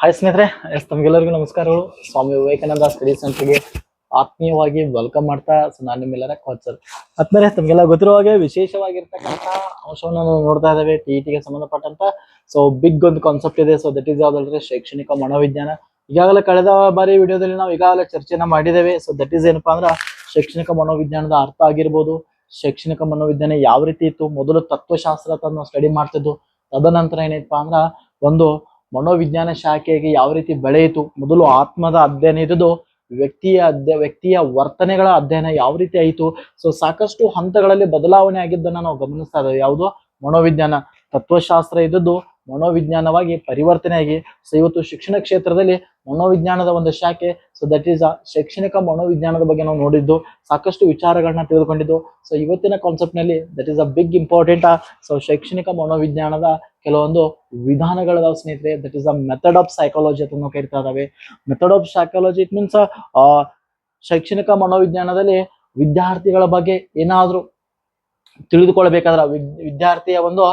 Hi ಸ್ನೇಹಿತರೆ, S ತಮಗೆಲ್ಲರಿಗೂ ನಮಸ್ಕಾರಗಳು. ಸ್ವಾಮಿ ವಿವೇಕಾನಂದ ಸ್ಟಡಿ ಸೆಂಟರ್ಗೆ ಆತ್ಮೀಯವಾಗಿ ವೆಲ್ಕಮ್ ಮಾಡ್ತಾ, ಸೊ ನಾನು ನಿಮ್ಮೆಲ್ಲರ ಕೋಚ್ ಸರ್. ಆದ್ಮೇಲೆ ತಮಗೆಲ್ಲ ಗೊತ್ತಿರೋ ಹಾಗೆ ವಿಶೇಷವಾಗಿರ್ತಕ್ಕಂಥ ಅಂಶವನ್ನು ನಾವು ನೋಡ್ತಾ ಇದ್ದೇವೆ ಟಿ ಟಿಗೆ ಸಂಬಂಧಪಟ್ಟಂತ. ಸೊ ಬಿಗ್ ಒಂದು ಕಾನ್ಸೆಪ್ಟ್ ಇದೆ. ಸೊ ದಟ್ ಈಸ್ ಯಾವ್ದಂದ್ರೆ ಶೈಕ್ಷಣಿಕ ಮನೋವಿಜ್ಞಾನ. ಈಗಾಗಲೇ ಕಳೆದ ಬಾರಿ ವಿಡಿಯೋದಲ್ಲಿ ನಾವು ಈಗಾಗಲೇ ಚರ್ಚೆನ ಮಾಡಿದ್ದೇವೆ. ಸೊ ದಟ್ ಈಸ್ ಏನಪ್ಪಾ ಅಂದ್ರೆ ಶೈಕ್ಷಣಿಕ ಮನೋವಿಜ್ಞಾನದ ಅರ್ಥ ಆಗಿರ್ಬೋದು. ಶೈಕ್ಷಣಿಕ ಮನೋವಿಜ್ಞಾನ ಯಾವ ರೀತಿ ಇತ್ತು? ಮೊದಲು ತತ್ವಶಾಸ್ತ್ರ ತನ್ನ ಸ್ಟಡಿ ಮಾಡ್ತಿದ್ದು. ತದನಂತರ ಏನೈತಪ್ಪ ಅಂದ್ರೆ ಒಂದು ಮನೋವಿಜ್ಞಾನ ಶಾಖೆಗೆ ಯಾವ ರೀತಿ ಬೆಳೆಯಿತು? ಮೊದಲು ಆತ್ಮದ ಅಧ್ಯಯನ ಇದ್ದು ವ್ಯಕ್ತಿಯ ಅಧ್ಯ ವ್ಯಕ್ತಿಯ ವರ್ತನೆಗಳ ಅಧ್ಯಯನ ಯಾವ ರೀತಿ ಆಯಿತು? ಸೊ ಸಾಕಷ್ಟು ಹಂತಗಳಲ್ಲಿ ಬದಲಾವಣೆ ಆಗಿದ್ದನ್ನು ನಾವು ಗಮನಿಸ್ತಾ ಇದ್ದೇವೆ. ಯಾವುದು? ಮನೋವಿಜ್ಞಾನ. ತತ್ವಶಾಸ್ತ್ರ ಇದ್ದದ್ದು ಮನೋವಿಜ್ಞಾನವಾಗಿ ಪರಿವರ್ತನೆಯಾಗಿ. ಸೊ ಇವತ್ತು ಶಿಕ್ಷಣ ಕ್ಷೇತ್ರದಲ್ಲಿ ಮನೋವಿಜ್ಞಾನದ ಒಂದು ಶಾಖೆ. ಸೊ ದಟ್ ಈಸ್ ಶೈಕ್ಷಣಿಕ ಮನೋವಿಜ್ಞಾನದ ಬಗ್ಗೆ ನಾವು ನೋಡಿದ್ದು, ಸಾಕಷ್ಟು ವಿಚಾರಗಳನ್ನ ತಿಳಿದುಕೊಂಡಿದ್ದು. ಸೊ ಇವತ್ತಿನ ಕಾನ್ಸೆಪ್ಟ್ನಲ್ಲಿ that is a big important so ಶೈಕ್ಷಣಿಕ ಮನೋವಿಜ್ಞಾನದ ಕೆಲವೊಂದು ವಿಧಾನಗಳದಾವ ಸ್ನೇಹಿತರೆ. That is a method of psychology ಅಂತ ನಾವು ಕರಿತಾ ಇದಾವೆ. Method of psychology it means ಶೈಕ್ಷಣಿಕ ಮನೋವಿಜ್ಞಾನದಲ್ಲಿ ವಿದ್ಯಾರ್ಥಿಗಳ ಬಗ್ಗೆ ಏನಾದರೂ ತಿಳಿದುಕೊಳ್ಳಬೇಕಾದ್ರೆ ವಿದ್- ವಿದ್ಯಾರ್ಥಿಯ ಒಂದು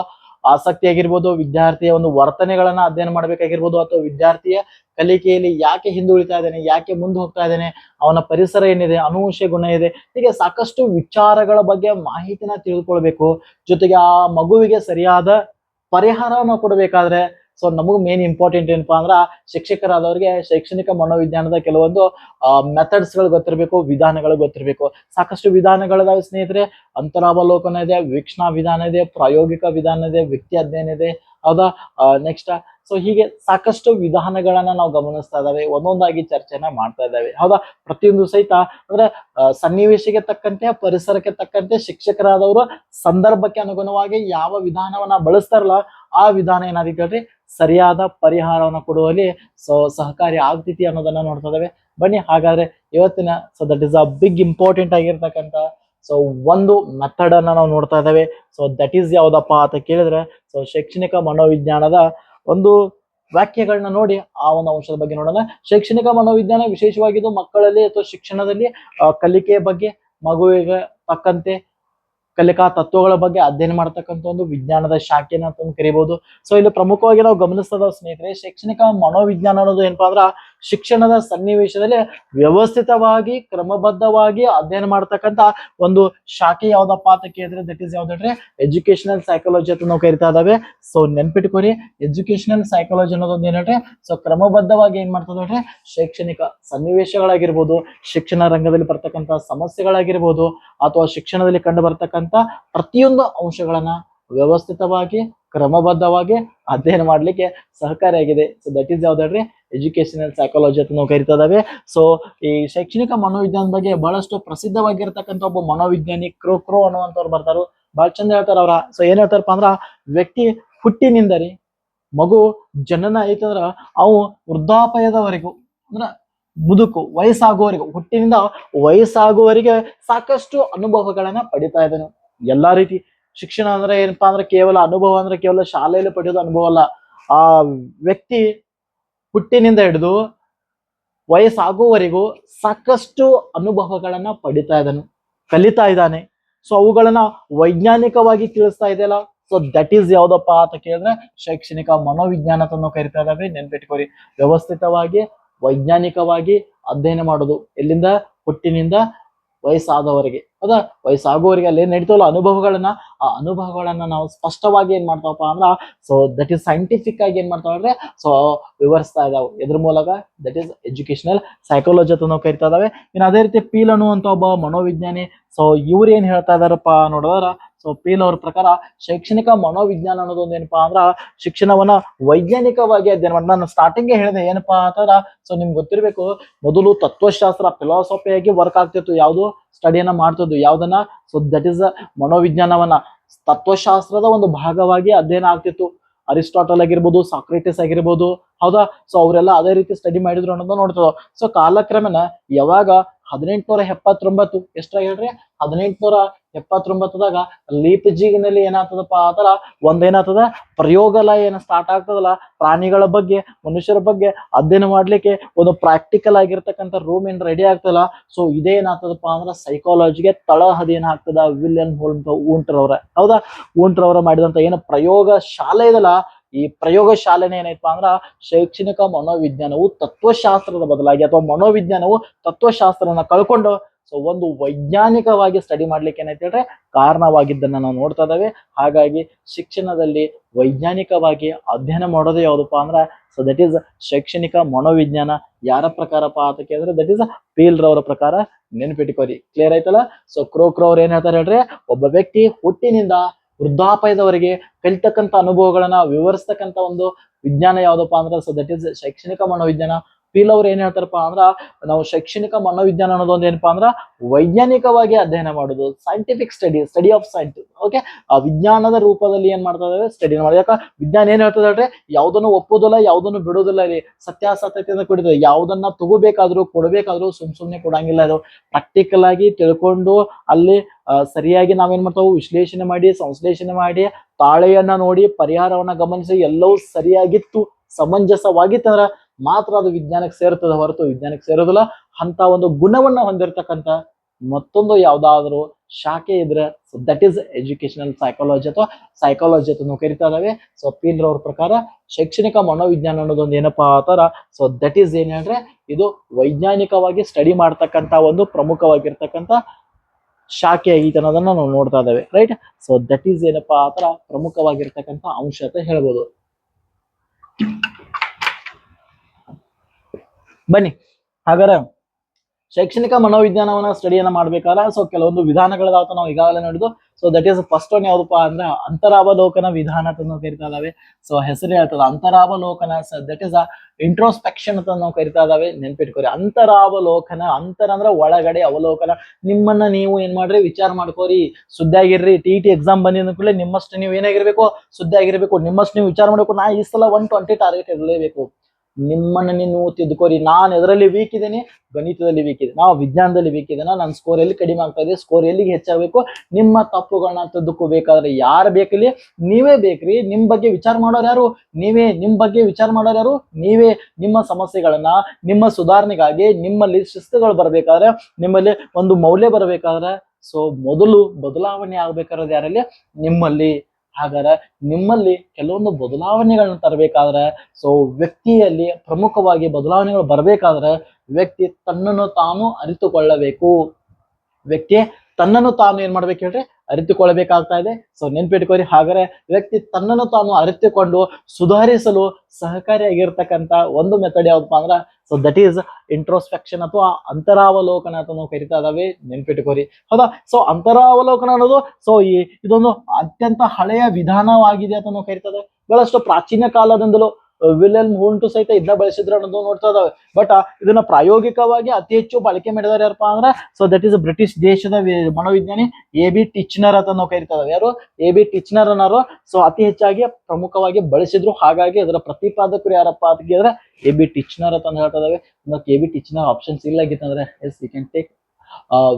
ಆಸಕ್ತಿ ಆಗಿರ್ಬೋದು ವಿದ್ಯಾರ್ಥಿಯ ಒಂದು ವರ್ತನೆಗಳನ್ನ ಅಧ್ಯಯನ ಮಾಡ್ಬೇಕಾಗಿರ್ಬೋದು, ಅಥವಾ ವಿದ್ಯಾರ್ಥಿಯ ಕಲಿಕೆಯಲ್ಲಿ ಯಾಕೆ ಹಿಂದುಳಿತಾ ಇದ್ದಾನೆ, ಯಾಕೆ ಮುಂದೆ ಹೋಗ್ತಾ ಇದ್ದಾನೆ, ಅವನ ಪರಿಸರ ಏನಿದೆ ಅನುವಂಶ ಗುಣ ಇದೆ, ಹೀಗೆ ಸಾಕಷ್ಟು ವಿಚಾರಗಳ ಬಗ್ಗೆ ಮಾಹಿತಿನ ತಿಳಿದುಕೊಳ್ಬೇಕು. ಜೊತೆಗೆ ಆ ಮಗುವಿಗೆ ಸರಿಯಾದ ಪರಿಹಾರವನ್ನು ಕೊಡಬೇಕಾದ್ರೆ ಸೊ ನಮಗೂ ಮೇನ್ ಇಂಪಾರ್ಟೆಂಟ್ ಏನಪ್ಪಾ ಅಂದ್ರೆ ಶಿಕ್ಷಕರಾದವ್ರಿಗೆ ಶೈಕ್ಷಣಿಕ ಮನೋವಿಜ್ಞಾನದ ಕೆಲವೊಂದು ಮೆಥಡ್ಸ್ಗಳು ಗೊತ್ತಿರಬೇಕು, ವಿಧಾನಗಳು ಗೊತ್ತಿರಬೇಕು. ಸಾಕಷ್ಟು ವಿಧಾನಗಳಿದಾವೆ ಸ್ನೇಹಿತರೆ. ಅಂತರಾವಲೋಕನ ಇದೆ, ವೀಕ್ಷಣಾ ವಿಧಾನ ಇದೆ, ಪ್ರಾಯೋಗಿಕ ವಿಧಾನ ಇದೆ, ವ್ಯಕ್ತಿ ಅಧ್ಯಯನ ಇದೆ. ಹೌದಾ? ನೆಕ್ಸ್ಟ್ ಸೊ ಹೀಗೆ ಸಾಕಷ್ಟು ವಿಧಾನಗಳನ್ನ ನಾವು ಗಮನಿಸ್ತಾ ಇದ್ದಾವೆ ಒಂದೊಂದಾಗಿ ಚರ್ಚೆನ ಮಾಡ್ತಾ ಇದ್ದಾವೆ ಹೌದಾ? ಪ್ರತಿಯೊಂದು ಸಹಿತ, ಅಂದ್ರೆ ಸನ್ನಿವೇಶಕ್ಕೆ ತಕ್ಕಂತೆ, ಪರಿಸರಕ್ಕೆ ತಕ್ಕಂತೆ ಶಿಕ್ಷಕರಾದವರು ಸಂದರ್ಭಕ್ಕೆ ಅನುಗುಣವಾಗಿ ಯಾವ ವಿಧಾನವನ್ನ ಬಳಸ್ತಾರಲ್ಲ, ಆ ವಿಧಾನ ಏನಾದ್ರೆ ಹೇಳ್ರಿ ಸರಿಯಾದ ಪರಿಹಾರವನ್ನು ಕೊಡುವಲ್ಲಿ ಸೊ, ಸಹಕಾರಿ ಆಗ್ತೈತಿ ಅನ್ನೋದನ್ನ ನೋಡ್ತಾ ಇದ್ದಾವೆ ಬನ್ನಿ, ಹಾಗಾದ್ರೆ ಇವತ್ತಿನ so that is a big important ಆಗಿರ್ತಕ್ಕಂಥ ಸೊ ಒಂದು ಮೆಥಡ್ ಅನ್ನ ನಾವು ನೋಡ್ತಾ ಇದ್ದೇವೆ. ಸೊ ದಟ್ ಈಸ್ ಯಾವ್ದಪ್ಪ ಅಂತ ಕೇಳಿದ್ರೆ ಸೊ ಶೈಕ್ಷಣಿಕ ಮನೋವಿಜ್ಞಾನದ ಒಂದು ವಾಕ್ಯಗಳನ್ನ ನೋಡಿ ಆ ಒಂದು ಅಂಶದ ಬಗ್ಗೆ ನೋಡೋಣ. ಶೈಕ್ಷಣಿಕ ಮನೋವಿಜ್ಞಾನ ವಿಶೇಷವಾಗಿದ್ದು ಮಕ್ಕಳಲ್ಲಿ ಅಥವಾ ಶಿಕ್ಷಣದಲ್ಲಿ ಕಲಿಕೆಯ ಬಗ್ಗೆ ಮಗುವಿಗೆ ತಕ್ಕಂತೆ ಕಲಿಕಾ ತತ್ವಗಳ ಬಗ್ಗೆ ಅಧ್ಯಯನ ಮಾಡ್ತಕ್ಕಂಥ ಒಂದು ವಿಜ್ಞಾನದ ಶಾಖೆನ ಅಂತ ಕರಿಬಹುದು ಸೊ ಇಲ್ಲಿ ಪ್ರಮುಖವಾಗಿ ನಾವು ಗಮನಿಸ್ತದ ಸ್ನೇಹಿತರೆ, ಶೈಕ್ಷಣಿಕ ಮನೋವಿಜ್ಞಾನ ಅನ್ನೋದು ಏನಪ್ಪಾ ಅಂದ್ರ ಶಿಕ್ಷಣದ ಸನ್ನಿವೇಶದಲ್ಲಿ ವ್ಯವಸ್ಥಿತವಾಗಿ, ಕ್ರಮಬದ್ಧವಾಗಿ ಅಧ್ಯಯನ ಮಾಡ್ತಕ್ಕಂಥ ಒಂದು ಶಾಖೆ ಯಾವ್ದಪ್ಪ ಅಂತ ಕೇಳಿದ್ರೆ ದಟ್ ಈಸ್ ಯಾವ್ದಂದ್ರೆ ಎಜುಕೇಶನಲ್ ಸೈಕಾಲಜಿ ಅಂತ ನಾವು ಕರಿತಾ ಇದಾವೆ. ಸೊ ನೆನ್ಪಿಟ್ಕೊರಿ ಎಜುಕೇಶನಲ್ ಸೈಕಾಲಜಿ ಅನ್ನೋದೊಂದು ಏನಂದ್ರೆ ಸೊ ಕ್ರಮಬದ್ಧವಾಗಿ ಏನ್ ಮಾಡ್ತದೆ ಅಂದ್ರೆ ಶೈಕ್ಷಣಿಕ ಸನ್ನಿವೇಶಗಳಾಗಿರ್ಬೋದು, ಶಿಕ್ಷಣ ರಂಗದಲ್ಲಿ ಬರ್ತಕ್ಕಂಥ ಸಮಸ್ಯೆಗಳಾಗಿರ್ಬೋದು, ಅಥವಾ ಶಿಕ್ಷಣದಲ್ಲಿ ಕಂಡು ಬರ್ತಕ್ಕಂಥ ಪ್ರತಿಯೊಂದು ಅಂಶಗಳನ್ನ ವ್ಯವಸ್ಥಿತವಾಗಿ, ಕ್ರಮಬದ್ಧವಾಗಿ ಅಧ್ಯಯನ ಮಾಡ್ಲಿಕ್ಕೆ ಸಹಕಾರಿಯಾಗಿದೆ ಸೊ ದಟ್ ಈಸ್ ಯಾವ್ದಾದ್ರೆ ಎಜುಕೇಶನಲ್ ಸೈಕಾಲಜಿ ಅಂತ ನಾವು ಕರಿತಾ ಸೊ ಈ ಶೈಕ್ಷಣಿಕ ಮನೋವಿಜ್ಞಾನದ ಬಗ್ಗೆ ಬಹಳಷ್ಟು ಪ್ರಸಿದ್ಧವಾಗಿರ್ತಕ್ಕಂಥ ಒಬ್ಬ ಮನೋವಿಜ್ಞಾನಿ ಕ್ರೋ ಕ್ರೋ ಅನ್ನುವಂಥವ್ರು ಬರ್ತಾರು. ಬಹಳ ಚಂದ ಹೇಳ್ತಾರ ಅವ್ರ. ಸೊ ಏನ್ ಹೇಳ್ತಾರಪ್ಪ ಅಂದ್ರ ವ್ಯಕ್ತಿ ಹುಟ್ಟಿನಿಂದ ರೀ ಮಗು ಜನನ ಐತಂದ್ರ ಅವು ವೃದ್ಧಾಪಯದವರೆಗೂ ಅಂದ್ರ ಮುದುಕು ವಯಸ್ಸಾಗುವವರೆಗೂ, ಹುಟ್ಟಿನಿಂದ ವಯಸ್ಸಾಗುವವರಿಗೆ ಸಾಕಷ್ಟು ಅನುಭವಗಳನ್ನ ಪಡಿತಾ ಇದ್ದಾನೆ. ಎಲ್ಲಾ ರೀತಿ ಶಿಕ್ಷಣ ಅಂದ್ರೆ ಏನಪ್ಪಾ ಅಂದ್ರೆ ಕೇವಲ ಅನುಭವ ಅಂದ್ರೆ ಕೇವಲ ಶಾಲೆಯಲ್ಲಿ ಪಡೆಯೋದು ಅನುಭವ ಅಲ್ಲ. ಆ ವ್ಯಕ್ತಿ ಹುಟ್ಟಿನಿಂದ ಹಿಡಿದು ವಯಸ್ಸಾಗುವವರೆಗೂ ಸಾಕಷ್ಟು ಅನುಭವಗಳನ್ನ ಪಡಿತಾ ಇದ್ದಾನೆ. ಕಲಿತಾ ಇದ್ದಾನೆ. ಸೊ ಅವುಗಳನ್ನ ವೈಜ್ಞಾನಿಕವಾಗಿ ತಿಳಿಸ್ತಾ ಇದೆಯಲ್ಲ? ಸೊ ದಟ್ ಈಸ್ ಯಾವ್ದಪ್ಪ ಅಂತ ಕೇಳಿದ್ರೆ ಶೈಕ್ಷಣಿಕ ಮನೋವಿಜ್ಞಾನ ಅಂತ ಕರಿತಾ ಇದ್ದಾವೆ ನೆನ್ಪಿಟ್ಕೋರಿ. ವ್ಯವಸ್ಥಿತವಾಗಿ ವೈಜ್ಞಾನಿಕವಾಗಿ ಅಧ್ಯಯನ ಮಾಡೋದು. ಎಲ್ಲಿಂದ? ಹುಟ್ಟಿನಿಂದ ವಯಸ್ಸಾದವರಿಗೆ. ಅದ ವಯಸ್ಸಾಗುವವರಿಗೆ ಅಲ್ಲಿ ಏನ್ ನಡೀತಾವಲ್ಲ ಅನುಭವಗಳನ್ನ, ಆ ಅನುಭವಗಳನ್ನ ನಾವು ಸ್ಪಷ್ಟವಾಗಿ ಏನ್ ಮಾಡ್ತಾವಪ್ಪ ಅಂದ್ರ ಸೊ ದಟ್ ಈಸ್ ಸೈಂಟಿಫಿಕ್ ಆಗಿ ಏನ್ ಮಾಡ್ತಾವ ಅಂದ್ರೆ ಸೊ ವಿವರಿಸ್ತಾ ಇದಾವೆ. ಇದ್ರ ಮೂಲಕ? ದಟ್ ಈಸ್ ಎಜುಕೇಶನಲ್ ಸೈಕಾಲಜಿ ಅಂತ ನಾವು ಕರಿತಾ ಇದಾವೆ. ಇನ್ನು ಅದೇ ರೀತಿ ಪೀಲ್ ಅನ್ನುವಂತ ಒಬ್ಬ ಮನೋವಿಜ್ಞಾನಿ ಸೊ ಇವ್ರು ಏನ್ ಹೇಳ್ತಾ ಇದಾರಪ್ಪ ನೋಡಿದ್ರ ಸೊ ಪೀಲ್ ಅವ್ರ ಪ್ರಕಾರ ಶೈಕ್ಷಣಿಕ ಮನೋವಿಜ್ಞಾನ ಅನ್ನೋದೊಂದು ಏನಪ್ಪಾ ಅಂದ್ರ ಶಿಕ್ಷಣವನ್ನ ವೈಜ್ಞಾನಿಕವಾಗಿ ಅಧ್ಯಯನ ಮಾಡಿ ನಾನು ಸ್ಟಾರ್ಟಿಂಗ್ ಹೇಳಿದೆ, ಏನಪ್ಪಾ ಅಂತಂದ್ರ ಸೊ ನಿಮ್ಗೆ ಗೊತ್ತಿರ್ಬೇಕು, ಮೊದಲು ತತ್ವಶಾಸ್ತ್ರ ಫಿಲಾಸಫಿಯಾಗಿ ವರ್ಕ್ ಆಗ್ತಿತ್ತು. ಯಾವುದು? ಸ್ಟಡಿಯನ್ನ ಮಾಡ್ತಿದ್ದು. ಯಾವ್ದನ್ನ? ಸೊ ದಟ್ ಇಸ್ ಮನೋವಿಜ್ಞಾನವನ್ನ. ತತ್ವಶಾಸ್ತ್ರದ ಒಂದು ಭಾಗವಾಗಿ ಅಧ್ಯಯನ ಆಗ್ತಿತ್ತು. ಅರಿಸ್ಟಾಟಲ್ ಆಗಿರ್ಬೋದು, ಸಾಕ್ರೆಟಿಸ್ ಆಗಿರ್ಬೋದು, ಹೌದಾ? ಸೊ ಅವರೆಲ್ಲ ಅದೇ ರೀತಿ ಸ್ಟಡಿ ಮಾಡಿದ್ರು ಅನ್ನೋದನ್ನ ನೋಡ್ತದ ಸೊ ಕಾಲಕ್ರಮೇಣ ಯಾವಾಗ ಹದಿನೆಂಟುನೂರ ಎಪ್ಪತ್ತೊಂಬತ್ತು. ಎಷ್ಟ್ರಾಗ ಹೇಳ್ರಿ? ಹದಿನೆಂಟುನೂರ ಎಪ್ಪತ್ತೊಂಬತ್ತದಾಗ ಲೀಪಜಿಗ್ನಲ್ಲಿ ಏನಾಗ್ತದಪ್ಪ ಆತರ ಒಂದೇನಾಗ್ತದ? ಪ್ರಯೋಗಾಲಯ ಏನ ಸ್ಟಾರ್ಟ್ ಆಗ್ತದಲ್ಲ? ಪ್ರಾಣಿಗಳ ಬಗ್ಗೆ, ಮನುಷ್ಯರ ಬಗ್ಗೆ ಅಧ್ಯಯನ ಮಾಡ್ಲಿಕ್ಕೆ ಒಂದು ಪ್ರಾಕ್ಟಿಕಲ್ ಆಗಿರ್ತಕ್ಕಂಥ ರೂಮ್ ಏನ್ ರೆಡಿ ಆಗ್ತದಲ್ಲ? ಸೊ ಇದೇನಾಗ್ತದಪ್ಪ ಅಂದ್ರೆ ಸೈಕಾಲಜಿಗೆ ತಳಹದಿ ಏನಾಗ್ತದ ವಿಲಿಯನ್ ಹೋಲ್ಮ್ ಊಂಟ್ರವ್ರ ಹೌದಾ? ಊಂಟ್ರವ್ರ ಮಾಡಿದಂತ ಏನು ಪ್ರಯೋಗ ಶಾಲೆ ಇದಲ್ಲ? ಈ ಪ್ರಯೋಗಶಾಲೆನೇ ಏನೈತಪ್ಪ ಅಂದ್ರ ಶೈಕ್ಷಣಿಕ ಮನೋವಿಜ್ಞಾನವು ತತ್ವಶಾಸ್ತ್ರದ ಬದಲಾಗಿ ಅಥವಾ ಮನೋವಿಜ್ಞಾನವು ತತ್ವಶಾಸ್ತ್ರನ ಕಳ್ಕೊಂಡು ಸೊ ಒಂದು ವೈಜ್ಞಾನಿಕವಾಗಿ ಸ್ಟಡಿ ಮಾಡ್ಲಿಕ್ಕೆ ಏನೈತೆ ಹೇಳ್ರೆ, ಕಾರಣವಾಗಿದ್ದನ್ನ ನಾವು ನೋಡ್ತಾ ಇದ್ದಾವೆ ಹಾಗಾಗಿ ಶಿಕ್ಷಣದಲ್ಲಿ ವೈಜ್ಞಾನಿಕವಾಗಿ ಅಧ್ಯಯನ ಮಾಡೋದು ಯಾವುದಪ್ಪ ಅಂದ್ರೆ ಸೊ ದಟ್ ಈಸ್ ಶೈಕ್ಷಣಿಕ ಮನೋವಿಜ್ಞಾನ ಯಾರ ಪ್ರಕಾರಪ್ಪ ಅಂತ ಕೇಳಿದ್ರೆ ದಟ್ ಈಸ್ ಪೀಲ್ ರವರ ಪ್ರಕಾರ ನೆನ್ಪಿಟ್ಕೋರಿ. ಕ್ಲಿಯರ್ ಆಯ್ತಲ್ಲ? ಸೊ ಕ್ರೋ ಅವ್ರು ಏನ್ ಹೇಳ್ತಾರೆ ಹೇಳ್ರಿ, ಒಬ್ಬ ವ್ಯಕ್ತಿ ಹುಟ್ಟಿನಿಂದ ವೃದ್ಧಾಪಯದವರೆಗೆ ಕಲಿತಕ್ಕಂಥ ಅನುಭವಗಳನ್ನ ವಿವರಿಸ್ತಕ್ಕಂಥ ಒಂದು ವಿಜ್ಞಾನ ಯಾವುದಪ್ಪ ಅಂದ್ರೆ ಸೊ ದಟ್ ಈಸ್ ಶೈಕ್ಷಣಿಕ ಮನೋವಿಜ್ಞಾನ. ಪೀಲ್ ಅವ್ರು ಏನ್ ಹೇಳ್ತಾರಪ್ಪ ಅಂದ್ರ, ನಾವು ಶೈಕ್ಷಣಿಕ ಮನೋವಿಜ್ಞಾನ ಅನ್ನೋದು ಒಂದು ಏನಪ್ಪಾ ಅಂದ್ರ, ವೈಜ್ಞಾನಿಕವಾಗಿ ಅಧ್ಯಯನ ಮಾಡೋದು scientific study study of science okay ಆ ವಿಜ್ಞಾನದ ರೂಪದಲ್ಲಿ ಏನ್ ಮಾಡ್ತಾ ಇದಾವೆ ಸ್ಟಡಿ ಮಾಡಿ ಯಾಕ? ವಿಜ್ಞಾನ ಏನ್ ಹೇಳ್ತದೆ ಹೇಳ್ರಿ ಯಾವ್ದನ್ನು ಒಪ್ಪೋದಿಲ್ಲ ಯಾವ್ದನ್ನು ಬಿಡೋದಿಲ್ಲ ಇಲ್ಲಿ. ಸತ್ಯಾಸತ್ಯತೆಯಿಂದ ಕೊಡಿದ್ರೆ ಯಾವ್ದನ್ನ ತಗೋಬೇಕಾದ್ರೂ, ಕೊಡಬೇಕಾದ್ರೂ ಸುಮ್ ಸುಮ್ನೆ ಕೊಡಂಗಿಲ್ಲ ಅದು ಪ್ರಾಕ್ಟಿಕಲ್ ಆಗಿ ತಿಳ್ಕೊಂಡು ಅಲ್ಲಿ ಸರಿಯಾಗಿ ನಾವೇನ್ ಮಾಡ್ತಾವು? ವಿಶ್ಲೇಷಣೆ ಮಾಡಿ, ಸಂಶ್ಲೇಷಣೆ ಮಾಡಿ, ತಾಳೆಯನ್ನ ನೋಡಿ, ಪರಿಹಾರವನ್ನ ಗಮನಿಸಿ ಎಲ್ಲವೂ ಸರಿಯಾಗಿತ್ತು ಸಮಂಜಸವಾಗಿತ್ತಂದ್ರ ಮಾತ್ರ ಅದು ವಿಜ್ಞಾನಕ್ಕೆ ಸೇರುತ್ತದ ಹೊರತು ವಿಜ್ಞಾನಕ್ಕೆ ಸೇರೋದಿಲ್ಲ. ಅಂತ ಒಂದು ಗುಣವನ್ನ ಹೊಂದಿರತಕ್ಕಂತ ಮತ್ತೊಂದು ಯಾವ್ದಾದ್ರು ಶಾಖೆ ಇದ್ರೆ so that is educational psychology ಅಥವಾ ಸೈಕಾಲಜಿ ಅಂತ ಕರಿತಾ ಇದಾವೆ ಸೊ ಪೀನ್ ಅವ್ರ ಪ್ರಕಾರ ಶೈಕ್ಷಣಿಕ ಮನೋವಿಜ್ಞಾನ ಅನ್ನೋದೊಂದು ಏನಪ್ಪಾ ಆತರ ಸೊ ದಟ್ ಈಸ್ ಏನ್ ಹೇಳ್ರೆ ಇದು ವೈಜ್ಞಾನಿಕವಾಗಿ ಸ್ಟಡಿ ಮಾಡ್ತಕ್ಕಂತ ಒಂದು ಪ್ರಮುಖವಾಗಿರ್ತಕ್ಕಂಥ ಶಾಖೆ ಆಗೈತೆ ಅನ್ನೋದನ್ನ ನಾವು ನೋಡ್ತಾ ಇದ್ದೇವೆ ರೈಟ್ ಸೊ ದಟ್ ಈಸ್ ಏನಪ್ಪಾ ಆತರ ಪ್ರಮುಖವಾಗಿರ್ತಕ್ಕಂಥ ಅಂಶ ಅಂತ ಹೇಳ್ಬೋದು. ಬನ್ನಿ. ಹಾಗಾದ್ರೆ ಶೈಕ್ಷಣಿಕ ಮನೋವಿಜ್ಞಾನವನ್ನ ಸ್ಟಡಿಯನ್ನ ಮಾಡ್ಬೇಕಾದ್ರೆ ಸೊ ಕೆಲವೊಂದು ವಿಧಾನಗಳದಾವ ನಾವು ಈಗಾಗಲೇ ನೋಡಿದ್ದು. So that is first one ಯಾವ್ದಪ್ಪ ಅಂದ್ರೆ ಅಂತರಾವಲೋಕನ ವಿಧಾನ ಅಂತ ನಾವು ಕರಿತಾ ಇದಾವೆ. ಸೊ ಹೆಸರು ಹೇಳ್ತದ ಅಂತರಾವಲೋಕನ. ದಟ್ ಈಸ್ ಇಂಟ್ರೋಸ್ಪೆಕ್ಷನ್ ಅಂತ ನಾವು ಕರಿತಾ ಇದಾವೆ. ನೆನ್ಪಿಟ್ಕೋರಿ. ಅಂತರಾವಲೋಕನ, ಅಂತರ ಅಂದ್ರೆ ಒಳಗಡೆ ಅವಲೋಕನ. ನಿಮ್ಮನ್ನ ನೀವು ಏನ್ ಮಾಡ್ರಿ? ವಿಚಾರ ಮಾಡ್ಕೋರಿ. ಸುದ್ದಿಯಾಗಿರ್ರಿ ಟಿ ಟಿ ಎಕ್ಸಾಮ್ ಬಂದಿದ ಕೂಡಲೇ ನಿಮ್ಮಷ್ಟು ನೀವು ಏನಾಗಿರ್ಬೇಕು? ಸುದ್ದಿಯಾಗಿರ್ಬೇಕು ನಿಮ್ಮಷ್ಟು ನೀವು ವಿಚಾರ ಮಾಡಬೇಕು. ನಾ ಈ ಸಲ ಒನ್ ಟ್ವೆಂಟಿ ಟಾರ್ಗೆಟ್ ಇರಲೇಬೇಕು. ನಿಮ್ಮನ್ನ ನೀವು ತಿದ್ದುಕೋರಿ. ನಾನು ಎದರಲ್ಲಿ ವೀಕ್ ಇದ್ದೀನಿ, ಗಣಿತದಲ್ಲಿ ವೀಕ್ ಇದೆ ನಾವು ವಿಜ್ಞಾನದಲ್ಲಿ ವೀಕ್ ಇದ್ದೇನೆ ನನ್ನ ಸ್ಕೋರ್ ಎಲ್ಲಿ ಕಡಿಮೆ ಆಗ್ತಾ ಇದೆ ಸ್ಕೋರ್ ಎಲ್ಲಿಗೆ ಹೆಚ್ಚಾಗಬೇಕು, ನಿಮ್ಮ ತಪ್ಪುಗಳನ್ನ ತಿದ್ದುಕೋಬೇಕಾದ್ರೆ ಯಾರು ಬೇಕಲ್ಲಿ ನೀವೇ ಬೇಕ್ರಿ. ನಿಮ್ಮ ಬಗ್ಗೆ ವಿಚಾರ ಮಾಡೋರು ಯಾರು? ನೀವೇ. ನಿಮ್ಮ ಬಗ್ಗೆ ವಿಚಾರ ಮಾಡೋರು ಯಾರು? ನೀವೇ. ನಿಮ್ಮ ಸಮಸ್ಯೆಗಳನ್ನ, ನಿಮ್ಮ ಸುಧಾರಣೆಗಾಗಿ ನಿಮ್ಮಲ್ಲಿ ಶಿಸ್ತುಗಳು ಬರಬೇಕಾದ್ರೆ, ನಿಮ್ಮಲ್ಲಿ ಒಂದು ಮೌಲ್ಯ ಬರಬೇಕಾದ್ರೆ, ಸೊ ಮೊದಲು ಬದಲಾವಣೆ ಆಗ್ಬೇಕಾದ್ರೆ ಯಾರಲ್ಲಿ? ನಿಮ್ಮಲ್ಲಿ ಹಾಗಾದ್ರೆ ನಿಮ್ಮಲ್ಲಿ ಕೆಲವೊಂದು ಬದಲಾವಣೆಗಳನ್ನ ತರಬೇಕಾದ್ರೆ ಸೊ ವ್ಯಕ್ತಿಯಲ್ಲಿ ಪ್ರಮುಖವಾಗಿ ಬದಲಾವಣೆಗಳು ಬರಬೇಕಾದ್ರೆ ವ್ಯಕ್ತಿ ತನ್ನನ್ನು ತಾನು ಅರಿತುಕೊಳ್ಳಬೇಕು. ವ್ಯಕ್ತಿ ತನ್ನನ್ನು ತಾನು ಏನ್ ಮಾಡ್ಬೇಕು ಹೇಳ್ರಿ? ಅರಿತುಕೊಳ್ಳಬೇಕಾಗ್ತಾ ಇದೆ. ಸೊ ನೆನ್ಪಿಟ್ಕೋರಿ ಹಾಗಾದ್ರೆ ವ್ಯಕ್ತಿ ತನ್ನನ್ನು ತಾನು ಅರಿತುಕೊಂಡು ಸುಧಾರಿಸಲು ಸಹಕಾರಿಯಾಗಿರ್ತಕ್ಕಂತ ಒಂದು ಮೆಥಡ್ ಯಾವ್ದಪ್ಪ ಅಂದ್ರ ಸೊ ದಟ್ ಈಸ್ ಇಂಟ್ರೋಸ್ಪೆಕ್ಷನ್ ಅಥವಾ ಅಂತರಾವಲೋಕನ ಅಂತ ನಾವು ಕರಿತಾ ಇದಾವೆ. ನೆನ್ಪಿಟ್ಕೋರಿ ಹೌದಾ? ಸೊ ಅಂತರಾವಲೋಕನ ಅನ್ನೋದು ಸೊ ಈ ಇದೊಂದು ಅತ್ಯಂತ ಹಳೆಯ ವಿಧಾನವಾಗಿದೆ ಅಂತ ನಾವು ಕರಿತಾ ಇದಾವೆ. ಬಹಳಷ್ಟು ಪ್ರಾಚೀನ ಕಾಲದಿಂದಲೂ ವಿಲಿಯಂ ಹುಂಟು ಸಹಿತ ಇದನ್ನ ಬಳಸಿದ್ರು ಅನ್ನೋದು ನೋಡ್ತಾ ಇದಾವೆ. ಬಟ್ ಇದನ್ನ ಪ್ರಾಯೋಗಿಕವಾಗಿ ಅತಿ ಹೆಚ್ಚು ಬಳಕೆ ಮಾಡಿದವರು ಯಾರಪ್ಪ ಅಂದ್ರೆ ಸೊ ದಟ್ ಈಸ್ ಬ್ರಿಟಿಷ್ ದೇಶದ ಮನೋವಿಜ್ಞಾನಿ ಎ ಬಿ ಟಿಚ್ನರ್ ಅಂತ ನಾವು ಕರಿತಾ ಇದಾವೆ ಯಾರು? ಎ ಬಿ ಟಿಚ್ನರ್ ಅನ್ನೋರು. ಸೊ ಅತಿ ಹೆಚ್ಚಾಗಿ ಪ್ರಮುಖವಾಗಿ ಬಳಸಿದ್ರು. ಹಾಗಾಗಿ ಅದರ ಪ್ರತಿಪಾದಕರು ಯಾರಪ್ಪ ಅಂತ ಕೇಳಿದ್ರೆ ಎ ಬಿ ಟಿಚ್ನರ್ ಅಂತ ಹೇಳ್ತಾ ಇದಾವೆ. ಮತ್ತೆ ಎ ಬಿ ಟಿಚ್ನರ್ ಆಪ್ಷನ್ಸ್ ಇಲ್ಲ ಆಗಿತ್ತಂದ್ರೆ yes you can take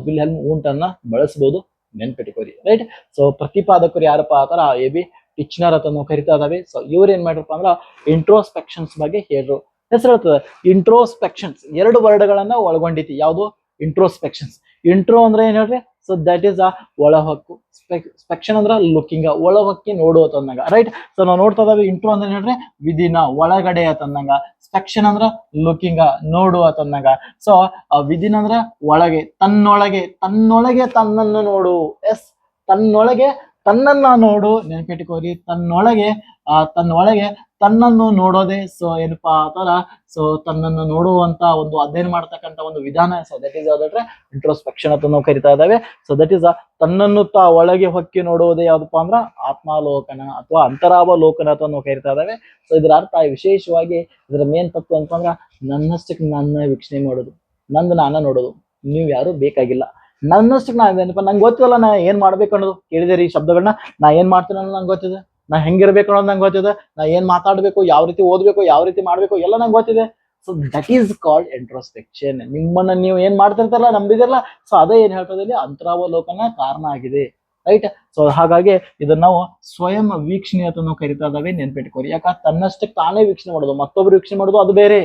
Wilhelm ಊಂಟನ್ನ ಬಳಸಬಹುದು ನೆನ್ಪಿಟ್ಕೋರಿ. ರೈಟ್ ಸೊ ಪ್ರತಿಪಾದಕರು ಯಾರಪ್ಪ ಆತರ ಎ ಬಿ ಟಿಚ್ನರ್ ಅಂತ ನಾವು ಕರಿತಾ ಇದಾವೆ. ಸೊ ಇವ್ರು ಏನ್ ಮಾಡಿರಪ್ಪ ಅಂದ್ರ ಇಂಟ್ರೋಸ್ಪೆಕ್ಷನ್ಸ್ ಬಗ್ಗೆ ಹೇಳ್ರು. ಹೆಸರು ಹೇಳ್ತದೆ? ಇಂಟ್ರೋಸ್ಪೆಕ್ಷನ್ಸ್ ಎರಡು ವರ್ಡ್ಗಳನ್ನ ಒಳಗೊಂಡಿತಿ. ಯಾವುದು? ಇಂಟ್ರೋಸ್ಪೆಕ್ಷನ್ಸ್ ಇಂಟ್ರೋ ಅಂದ್ರೆ ಏನ್ ಹೇಳ್ರಿ? ಸೊ ದಟ್ ಈಸ್ ಅ ಒಳಹೊಕ್ಕು. ಸ್ಪೆಕ್ಷನ್ ಅಂದ್ರೆ ಲುಕಿಂಗ್ ಒಳಹೊಕ್ಕಿ ನೋಡುವ ತಂದಂಗ. ರೈಟ್ ಸೊ ನಾವು ನೋಡ್ತಾ ಇದಾವೆ ಇಂಟ್ರೋ ಅಂದ್ರೆ ಹೇಳ್ರಿ? ವಿಧಿನ ಒಳಗಡೆ ತಂದಂಗ. ಸ್ಪೆಕ್ಷನ್ ಅಂದ್ರ ಲುಕಿಂಗ್ ನೋಡುವ ತಂದಂಗ. ಸೊ ವಿಧಿನ ಅಂದ್ರ ಒಳಗೆ, ತನ್ನೊಳಗೆ ತನ್ನೊಳಗೆ ತನ್ನನ್ನು ನೋಡು. ಎಸ್ ತನ್ನೊಳಗೆ ತನ್ನನ್ನ ನೋಡು ನೆನಪಿಟ್ಕೋರಿ ತನ್ನೊಳಗೆ, ಆ, ತನ್ನೊಳಗೆ ತನ್ನನ್ನು ನೋಡೋದೇ. ಸೊ ಏನಪ್ಪಾ ಆತರ ಸೊ ತನ್ನನ್ನು ನೋಡುವಂತ ಒಂದು ಅಧ್ಯಯನ ಮಾಡ್ತಕ್ಕಂಥ ಒಂದು ವಿಧಾನ. ಸೊ ದಟ್ ಈಸ್ ಯಾವ್ದಂದ್ರೆ ಇಂಟ್ರೋಸ್ಪೆಕ್ಷನ್ ಅಂತ ನಾವು ಕರಿತಾ ಇದ್ದಾವೆ. ಸೊ ದಟ್ ಈಸ್ ತನ್ನನ್ನು ತಾ ಒಳಗೆ ಹೊಕ್ಕಿ ನೋಡುವುದೇ ಯಾವ್ದಪ್ಪ ಅಂದ್ರ ಆತ್ಮಾವಲೋಕನ ಅಥವಾ ಅಂತರಾವಲೋಕನ ಅಂತ ನಾವು ಕರಿತಾ ಇದ್ದಾವೆ. ಸೊ ಇದರ ಅರ್ಥ ವಿಶೇಷವಾಗಿ ಇದರ ಮೇನ್ ತತ್ವ ಅಂತಂದ್ರ ನನ್ನಷ್ಟಕ್ಕೆ ನನ್ನ ವೀಕ್ಷಣೆ ಮಾಡೋದು. ನಂದು ನಾನ ನೋಡೋದು. ನೀವು ಯಾರು ಬೇಕಾಗಿಲ್ಲ. ನನ್ನಷ್ಟಕ್ಕೆ ನಾ ಏನಪ್ಪ ನಂಗೆ ಗೊತ್ತಿಲ್ಲ ನಾ ಏನ್ ಮಾಡ್ಬೇಕು ಅನ್ನೋದು. ಕೇಳಿದೆ ಈ ಶಬ್ದಗಳನ್ನ ನಾ ಏನ್ ಮಾಡ್ತೀನಿ ಅನ್ನೋದು ನಂಗೆ ಗೊತ್ತಿದೆ. ನಾ ಹೆಂಗಿರ್ಬೇಕು ಅನ್ನೋದು ನಂಗೆ ಗೊತ್ತಿದೆ. ನಾ ಏನ್ ಮಾತಾಡಬೇಕು, ಯಾವ ರೀತಿ ಓದ್ಬೇಕು, ಯಾವ ರೀತಿ ಮಾಡಬೇಕು ಎಲ್ಲ ನಂಗೆ ಗೊತ್ತಿದೆ. So that is called introspection ನಿಮ್ಮನ್ನ ನೀವು ಏನ್ ಮಾಡ್ತಿರ್ತಾರಲ್ಲ, ನಂಬಿದಿರಲ್ಲ ಸೊ ಅದೇ ಏನ್ ಹೇಳ್ತದಲ್ಲಿ ಅಂತರಾವಲೋಕನ ಕಾರಣ ಆಗಿದೆ. ರೈಟ್ ಸೊ ಹಾಗಾಗಿ ಇದನ್ನ ನಾವು ಸ್ವಯಂ ವೀಕ್ಷಣೆ ಅಂತ ನಾವು ಕರಿತಾ ನೆನ್ಪಿಟ್ಕೋರಿ. ಯಾಕ? ತನ್ನಷ್ಟಕ್ಕೆ ತಾನೇ ವೀಕ್ಷಣೆ ಮಾಡೋದು. ಮತ್ತೊಬ್ರು ವೀಕ್ಷಣೆ ಮಾಡೋದು ಅದು ಬೇರೆ.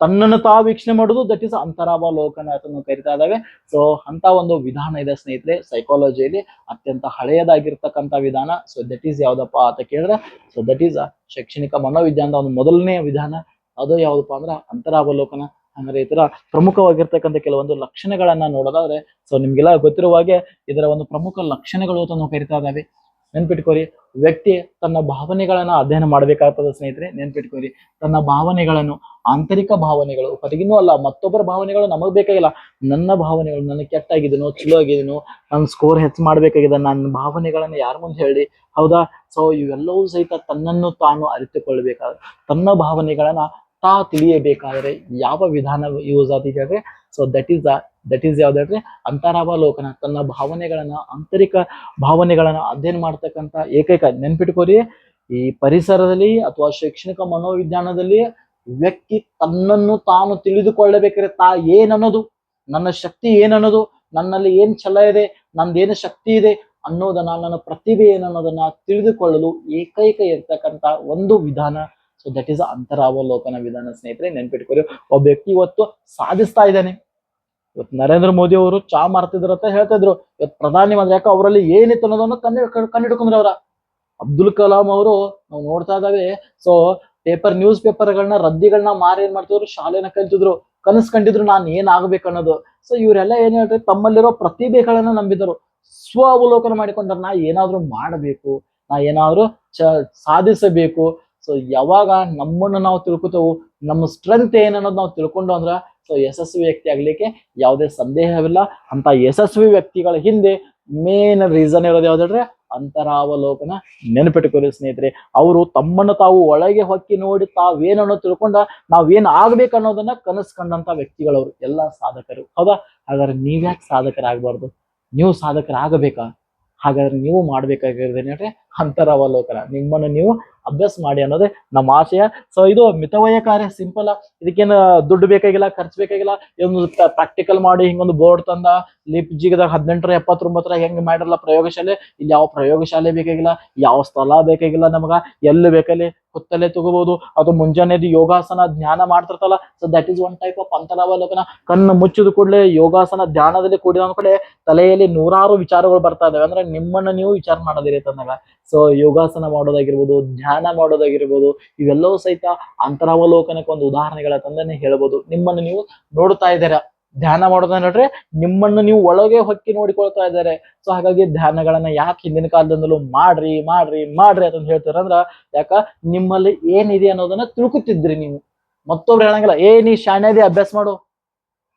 ತನ್ನನ್ನು ತಾವು ವೀಕ್ಷಣೆ ಮಾಡೋದು ದಟ್ ಇಸ್ ಅಂತರಾವಲೋಕನ ಅಂತ ಕರಿತಾ ಇದ್ದಾವೆ. ಸೊ ಅಂತ ಒಂದು ವಿಧಾನ ಇದೆ ಸ್ನೇಹಿತರೆ ಸೈಕಾಲಜಿಯಲ್ಲಿ ಅತ್ಯಂತ ಹಳೆಯದಾಗಿರ್ತಕ್ಕಂಥ ವಿಧಾನ. ಸೊ ದಟ್ ಈಸ್ ಯಾವ್ದಪ್ಪ ಅಂತ ಕೇಳಿದ್ರೆ ಸೊ ದಟ್ ಈಸ್ ಶೈಕ್ಷಣಿಕ ಮನೋವಿಜ್ಞಾನದ ಒಂದು ಮೊದಲನೇ ವಿಧಾನ. ಅದು ಯಾವ್ದಪ್ಪ ಅಂದ್ರೆ ಅಂತರಾವಲೋಕನ ಅಂದ್ರೆ ಈ ತರ ಪ್ರಮುಖವಾಗಿರ್ತಕ್ಕಂಥ ಕೆಲವೊಂದು ಲಕ್ಷಣಗಳನ್ನ ನೋಡೋದಾದ್ರೆ ಸೊ ನಿಮ್ಗೆಲ್ಲ ಗೊತ್ತಿರುವ ಹಾಗೆ ಇದರ ಒಂದು ಪ್ರಮುಖ ಲಕ್ಷಣಗಳು ಅಂತ ನಾವು ಕರಿತಾ ಇದ್ದಾವೆ. ನೆನ್ಪಿಟ್ಕೋರಿ. ವ್ಯಕ್ತಿ ತನ್ನ ಭಾವನೆಗಳನ್ನ ಅಧ್ಯಯನ ಮಾಡ್ಬೇಕಾಗ್ತದೆ ಸ್ನೇಹಿತರೆ, ನೆನ್ಪಿಟ್ಕೋರಿ. ತನ್ನ ಭಾವನೆಗಳನ್ನು, ಆಂತರಿಕ ಭಾವನೆಗಳು ಹೊರಗಿನೂ ಅಲ್ಲ, ಮತ್ತೊಬ್ಬರ ಭಾವನೆಗಳು ನಮಗ್ ಬೇಕಾಗಿಲ್ಲ. ನನ್ನ ಭಾವನೆಗಳು ನನ್ನ ಕೆಟ್ಟಾಗಿದ್ದೀನೋ ಚಲೋ ಆಗಿದ್ದೀನೋ ನನ್ನ ಸ್ಕೋರ್ ಹೆಚ್ಚು ಮಾಡ್ಬೇಕಾಗಿದೆ, ನನ್ನ ಭಾವನೆಗಳನ್ನ ಯಾರ ಮುಂದೆ ಹೇಳಿ ಹೌದಾ? ಸೊ ಇವೆಲ್ಲವೂ ಸಹಿತ ತನ್ನನ್ನು ತಾನು ಅರಿತುಕೊಳ್ಬೇಕಾದ್ರೆ ತನ್ನ ಭಾವನೆಗಳನ್ನ ತಾ ತಿಳಿಯಬೇಕಾದ್ರೆ ಯಾವ ವಿಧಾನ ಯೂಸ್ ಆಗಿದೆ so that is that is ಯಾವ್ದಾದ್ರೆ ಅಂತರಾವಲೋಕನ ತನ್ನ ಭಾವನೆಗಳನ್ನ, ಆಂತರಿಕ ಭಾವನೆಗಳನ್ನ ಅಧ್ಯಯನ ಮಾಡ್ತಕ್ಕಂಥ ಏಕೈಕ ನೆನ್ಪಿಟ್ಕೋರಿ. ಈ ಪರಿಸರದಲ್ಲಿ ಅಥವಾ ಶೈಕ್ಷಣಿಕ ಮನೋವಿಜ್ಞಾನದಲ್ಲಿ ವ್ಯಕ್ತಿ ತನ್ನನ್ನು ತಾನು ತಿಳಿದುಕೊಳ್ಳಬೇಕಾದ್ರೆ ತಾ ಏನನ್ನೋದು? ನನ್ನ ಶಕ್ತಿ ಏನನ್ನೋದು? ನನ್ನಲ್ಲಿ ಏನ್ ಛಲ ಇದೆ? ನಂದೇನು ಶಕ್ತಿ ಇದೆ? ಅನ್ನೋದನ್ನ, ನನ್ನ ಪ್ರತಿಭೆ ಏನನ್ನೋದನ್ನ ತಿಳಿದುಕೊಳ್ಳಲು ಏಕೈಕ ಇರ್ತಕ್ಕಂಥ ಒಂದು ವಿಧಾನ ಸೊ ದಟ್ ಈಸ್ ಅಂತರಾವಲೋಕನ ವಿಧಾನ ಸ್ನೇಹಿತರೆ ನೆನ್ಪಿಟ್ಕೊರಿ ಒಬ್ಬ ವ್ಯಕ್ತಿ ಇವತ್ತು ಸಾಧಿಸ್ತಾ ಇದ್ದಾನೆ. ಇವತ್ತು ನರೇಂದ್ರ ಮೋದಿ ಅವರು ಚಾ ಮಾರ್ತಿದ್ರು ಅಂತ ಹೇಳ್ತಾ ಇದ್ರು. ಇವತ್ತು ಪ್ರಧಾನಿ ಮಾತ್ರ ಯಾಕೆ ಅವರಲ್ಲಿ ಏನಿತ್ತು ಅನ್ನೋದನ್ನು ಕಂಡು ಕಂಡಿಡ್ಕೊಂಡ್ರೆ ಅವರ. ಅಬ್ದುಲ್ ಕಲಾಂ ಅವರು ನಾವು ನೋಡ್ತಾ ಇದ್ದಾವೆ. ಸೊ ಪೇಪರ್ ನ್ಯೂಸ್ ಪೇಪರ್ಗಳನ್ನ ರದ್ದಿಗಳನ್ನ ಮಾರಿ ಏನ್ ಮಾಡ್ತಿದ್ರು? ಶಾಲೆನ ಕಲ್ತಿದ್ರು. ಕನಸು ಕಂಡಿದ್ರು ನಾನು ಏನ್ ಆಗ್ಬೇಕು ಅನ್ನೋದು. ಸೊ ಇವರೆಲ್ಲ ಏನ್ ಹೇಳ್ತಾರೆ? ತಮ್ಮಲ್ಲಿರೋ ಪ್ರತಿಭೆಗಳನ್ನ ನಂಬಿದರು. ಸ್ವ ಅವಲೋಕನ ಮಾಡಿಕೊಂಡ್ರೆ ನಾ ಏನಾದ್ರು ಮಾಡಬೇಕು. ನಾ ಏನಾದ್ರು ಸಾಧಿಸಬೇಕು. ಸೊ ಯಾವಾಗ ನಮ್ಮನ್ನು ನಾವು ತಿಳ್ಕೊತೇವೋ, ನಮ್ಮ ಸ್ಟ್ರೆಂತ್ ಏನನ್ನೋದು ನಾವು ತಿಳ್ಕೊಂಡು ಅಂದ್ರೆ ಸೊ ಯಶಸ್ವಿ ವ್ಯಕ್ತಿ ಆಗ್ಲಿಕ್ಕೆ ಯಾವುದೇ ಸಂದೇಹವಿಲ್ಲ. ಅಂತ ಯಶಸ್ವಿ ವ್ಯಕ್ತಿಗಳ ಹಿಂದೆ ಮೇನ್ ರೀಸನ್ ಇರೋದು ಯಾವ್ದಾದ್ರೆ ಅಂತರಾವಲೋಕನ ನೆನಪಿಟ್ಟುಕೊಳ್ಳಿ ಸ್ನೇಹಿತರೆ. ಅವರು ತಮ್ಮನ್ನು ತಾವು ಒಳಗೆ ಹೊಕ್ಕಿ ನೋಡಿ ತಾವೇನನ್ನೋ ತಿಳ್ಕೊಂಡ, ನಾವೇನ್ ಆಗ್ಬೇಕು ಅನ್ನೋದನ್ನ ಕನಸು ಕಂಡಂತ ವ್ಯಕ್ತಿಗಳವರು, ಎಲ್ಲ ಸಾಧಕರು. ಹೌದಾ? ಹಾಗಾದ್ರೆ ನೀವ್ಯಾಕೆ ಸಾಧಕರಾಗಬಾರ್ದು? ನೀವು ಸಾಧಕರಾಗಬೇಕಾ? ಹಾಗಾದ್ರೆ ನೀವು ಮಾಡ್ಬೇಕಾಗಿರೋದೇನಂದ್ರೆ ಅಂತರಾವಲೋಕನ. ನಿಮ್ಮನ್ನು ನೀವು ಅಭ್ಯಾಸ ಮಾಡಿ ಅನ್ನೋದೇ ನಮ್ಮ ಆಶಯ. ಸೊ ಇದು ಮಿತವಯ ಕಾರ್ಯ ಸಿಂಪಲ್ ಇದಕ್ಕೇನು ದುಡ್ಡು ಬೇಕಾಗಿಲ್ಲ, ಖರ್ಚು ಬೇಕಾಗಿಲ್ಲ, ಇದೊಂದು ಪ್ರಾಕ್ಟಿಕಲ್ ಮಾಡಿ ಹಿಂಗೊಂದು ಬೋರ್ಡ್ ತಂದ. ಲಿಪ್ ಜಿಗದಾಗ ಹದಿನೆಂಟರ, ಎಪ್ಪತ್ತೊಂಬತ್ತರ ಹೆಂಗ್ ಮಾಡಿರಲ್ಲ ಪ್ರಯೋಗಶಾಲೆ? ಇಲ್ಲಿ ಯಾವ ಪ್ರಯೋಗಶಾಲೆ ಬೇಕಾಗಿಲ್ಲ, ಯಾವ ಸ್ಥಳ ಬೇಕಾಗಿಲ್ಲ ನಮಗ. ಎಲ್ಲಿ ಬೇಕಲ್ಲಿ ಕುತ್ತಲೆ ತಗೋಬಹುದು ಅದು ಮುಂಜಾನೆದು ಯೋಗಾಸನ, ಧ್ಯಾನ ಮಾಡ್ತಿರ್ತಲ್ಲ so that is one type of ಅಂತರಾವಲೋಕನ. ಕಣ್ಣು ಮುಚ್ಚಿದ ಕೂಡಲೇ ಯೋಗಾಸನ ಧ್ಯಾನದಲ್ಲಿ ಕೂಡಿದ ಅಂದ್ಕೊಳ್ಳೆ ತಲೆಯಲ್ಲಿ ನೂರಾರು ವಿಚಾರಗಳು ಬರ್ತಾ ಇದಾವೆ. ಅಂದ್ರೆ ನಿಮ್ಮನ್ನ ನೀವು ವಿಚಾರ ಮಾಡೋದಿರಿ ತಂದಾಗ. ಸೊ ಯೋಗಾಸನ ಮಾಡೋದಾಗಿರ್ಬೋದು, ಧ್ಯಾನ ಮಾಡೋದಾಗಿರ್ಬೋದು, ಇವೆಲ್ಲವೂ ಸಹಿತ ಅಂತರಾವಲೋಕನಕ್ಕೆ ಒಂದು ಉದಾಹರಣೆಗಳ ತಂದನೆ ಹೇಳ್ಬೋದು. ನಿಮ್ಮನ್ನು ನೀವು ನೋಡ್ತಾ ಇದ್ದೀರಾ? ಧ್ಯಾನ ಮಾಡೋದನ್ನ ನೋಡ್ರೆ ನಿಮ್ಮನ್ನು ನೀವು ಒಳಗೆ ಹೊಕ್ಕಿ ನೋಡಿಕೊಳ್ತಾ ಇದ್ದಾರೆ. ಸೊ ಹಾಗಾಗಿ ಧ್ಯಾನಗಳನ್ನ ಯಾಕೆ ಹಿಂದಿನ ಕಾಲದಿಂದಲೂ ಮಾಡ್ರಿ ಮಾಡ್ರಿ ಮಾಡ್ರಿ ಅಂತ ಹೇಳ್ತಾರಂದ್ರ ಯಾಕ? ನಿಮ್ಮಲ್ಲಿ ಏನಿದೆ ಅನ್ನೋದನ್ನ ತಿಳ್ಕೊತಿದ್ರಿ ನೀವು. ಮತ್ತೊಬ್ರು ಹೇಳಂಗಿಲ್ಲ, ಏ, ನೀ ಶಾಣ್ಯದೇ, ಅಭ್ಯಾಸ ಮಾಡು.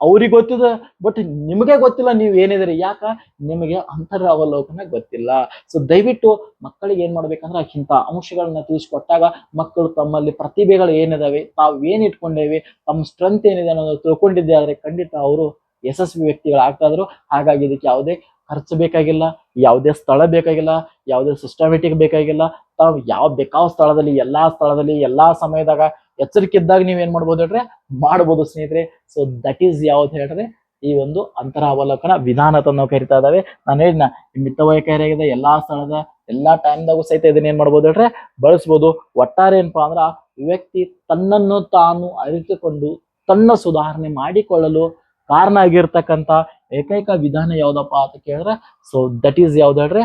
ಅವ್ರಿಗೆ ಗೊತ್ತಿದೆ ಬಟ್ ನಿಮಗೆ ಗೊತ್ತಿಲ್ಲ, ನೀವು ಏನಿದ್ರಿ ಯಾಕ? ನಿಮಗೆ ಅಂತರ ಅವಲೋಕನ ಗೊತ್ತಿಲ್ಲ. ಸೊ ದಯವಿಟ್ಟು ಮಕ್ಕಳಿಗೆ ಏನ್ ಮಾಡ್ಬೇಕಂದ್ರೆ ಇಂಥ ಅಂಶಗಳನ್ನ ತಿಳಿಸ್ಕೊಟ್ಟಾಗ ಮಕ್ಕಳು ತಮ್ಮಲ್ಲಿ ಪ್ರತಿಭೆಗಳು ಏನಿದಾವೆ, ತಾವು ಏನ್ ಇಟ್ಕೊಂಡೇವಿ, ತಮ್ಮ ಸ್ಟ್ರೆಂತ್ ಏನಿದೆ ಅನ್ನೋದು ತಿಳ್ಕೊಂಡಿದ್ದೆ ಆದ್ರೆ ಖಂಡಿತ ಅವರು ಯಶಸ್ವಿ ವ್ಯಕ್ತಿಗಳಾಗ್ತಾ ಇದ್ರು ಹಾಗಾಗಿ ಇದಕ್ಕೆ ಯಾವುದೇ ಖರ್ಚು ಬೇಕಾಗಿಲ್ಲ, ಯಾವುದೇ ಸ್ಥಳ ಬೇಕಾಗಿಲ್ಲ, ಯಾವುದೇ ಸಿಸ್ಟಮೆಟಿಕ್ ಬೇಕಾಗಿಲ್ಲ. ತಾವು ಯಾವ ಬೇಕಾವ ಸ್ಥಳದಲ್ಲಿ, ಎಲ್ಲಾ ಸ್ಥಳದಲ್ಲಿ, ಎಲ್ಲಾ ಸಮಯದಾಗ ಎಚ್ಚರಿಕೆ ಇದ್ದಾಗ ನೀವು ಏನ್ ಮಾಡ್ಬೋದು ಹೇಳ್ರೆ, ಮಾಡ್ಬೋದು ಸ್ನೇಹಿತರೆ. ಸೊ ದಟ್ ಈಸ್ ಯಾವ್ದು ಹೇಳ್ರೆ, ಈ ಒಂದು ಅಂತರ ಅವಲೋಕನ ವಿಧಾನ ಅಂತ ನಾವು ಕರಿತಾ ಇದಾವೆ ನಾನು ಹೇಳಿದ್ನ ಮಿತವಯ ಕಾರ್ಯಾಗಿದೆ ಎಲ್ಲಾ ಸ್ಥಳದ, ಎಲ್ಲಾ ಟೈಮ್ದಾಗೂ ಸಹಿತ ಇದನ್ನ ಏನ್ ಮಾಡ್ಬೋದು ಹೇಳ್ರೆ, ಬಳಸ್ಬೋದು. ಒಟ್ಟಾರೆ ಏನಪ್ಪಾ ಅಂದ್ರ, ವ್ಯಕ್ತಿ ತನ್ನನ್ನು ತಾನು ಅರಿತುಕೊಂಡು ತನ್ನ ಸುಧಾರಣೆ ಮಾಡಿಕೊಳ್ಳಲು ಕಾರಣ ಆಗಿರ್ತಕ್ಕಂಥ ಏಕೈಕ ವಿಧಾನ ಯಾವ್ದಪ್ಪ ಅಂತ ಕೇಳಿದ್ರೆ ಸೊ ದಟ್ ಈಸ್ ಯಾವ್ದು ಹೇಳ್ರೆ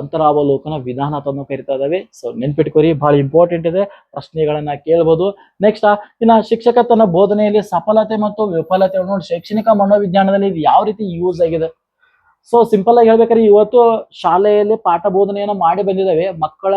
ಅಂತರಾವಲೋಕನ ವಿಧಾನ ಅಂತ ಕರಿತಾ ಇದಾವೆ ಸೊ ನೆನ್ಪಿಟ್ಕೋರಿ ಬಹಳ ಇಂಪಾರ್ಟೆಂಟ್ ಇದೆ. ಪ್ರಶ್ನೆಗಳನ್ನ ಕೇಳ್ಬೋದು. ನೆಕ್ಸ್ಟ್ ಇನ್ನ ಶಿಕ್ಷಕ ತನ್ನ ಬೋಧನೆಯಲ್ಲಿ ಸಫಲತೆ ಮತ್ತು ವಿಫಲತೆ ನೋಡಿ ಶೈಕ್ಷಣಿಕ ಮನೋವಿಜ್ಞಾನದಲ್ಲಿ ಇದು ಯಾವ ರೀತಿ ಯೂಸ್ ಆಗಿದೆ? ಸೊ ಸಿಂಪಲ್ ಆಗಿ ಹೇಳ್ಬೇಕಾದ್ರೆ ಇವತ್ತು ಶಾಲೆಯಲ್ಲಿ ಪಾಠ ಬೋಧನೆಯನ್ನು ಮಾಡಿ ಬಂದಿದ್ದಾವೆ. ಮಕ್ಕಳ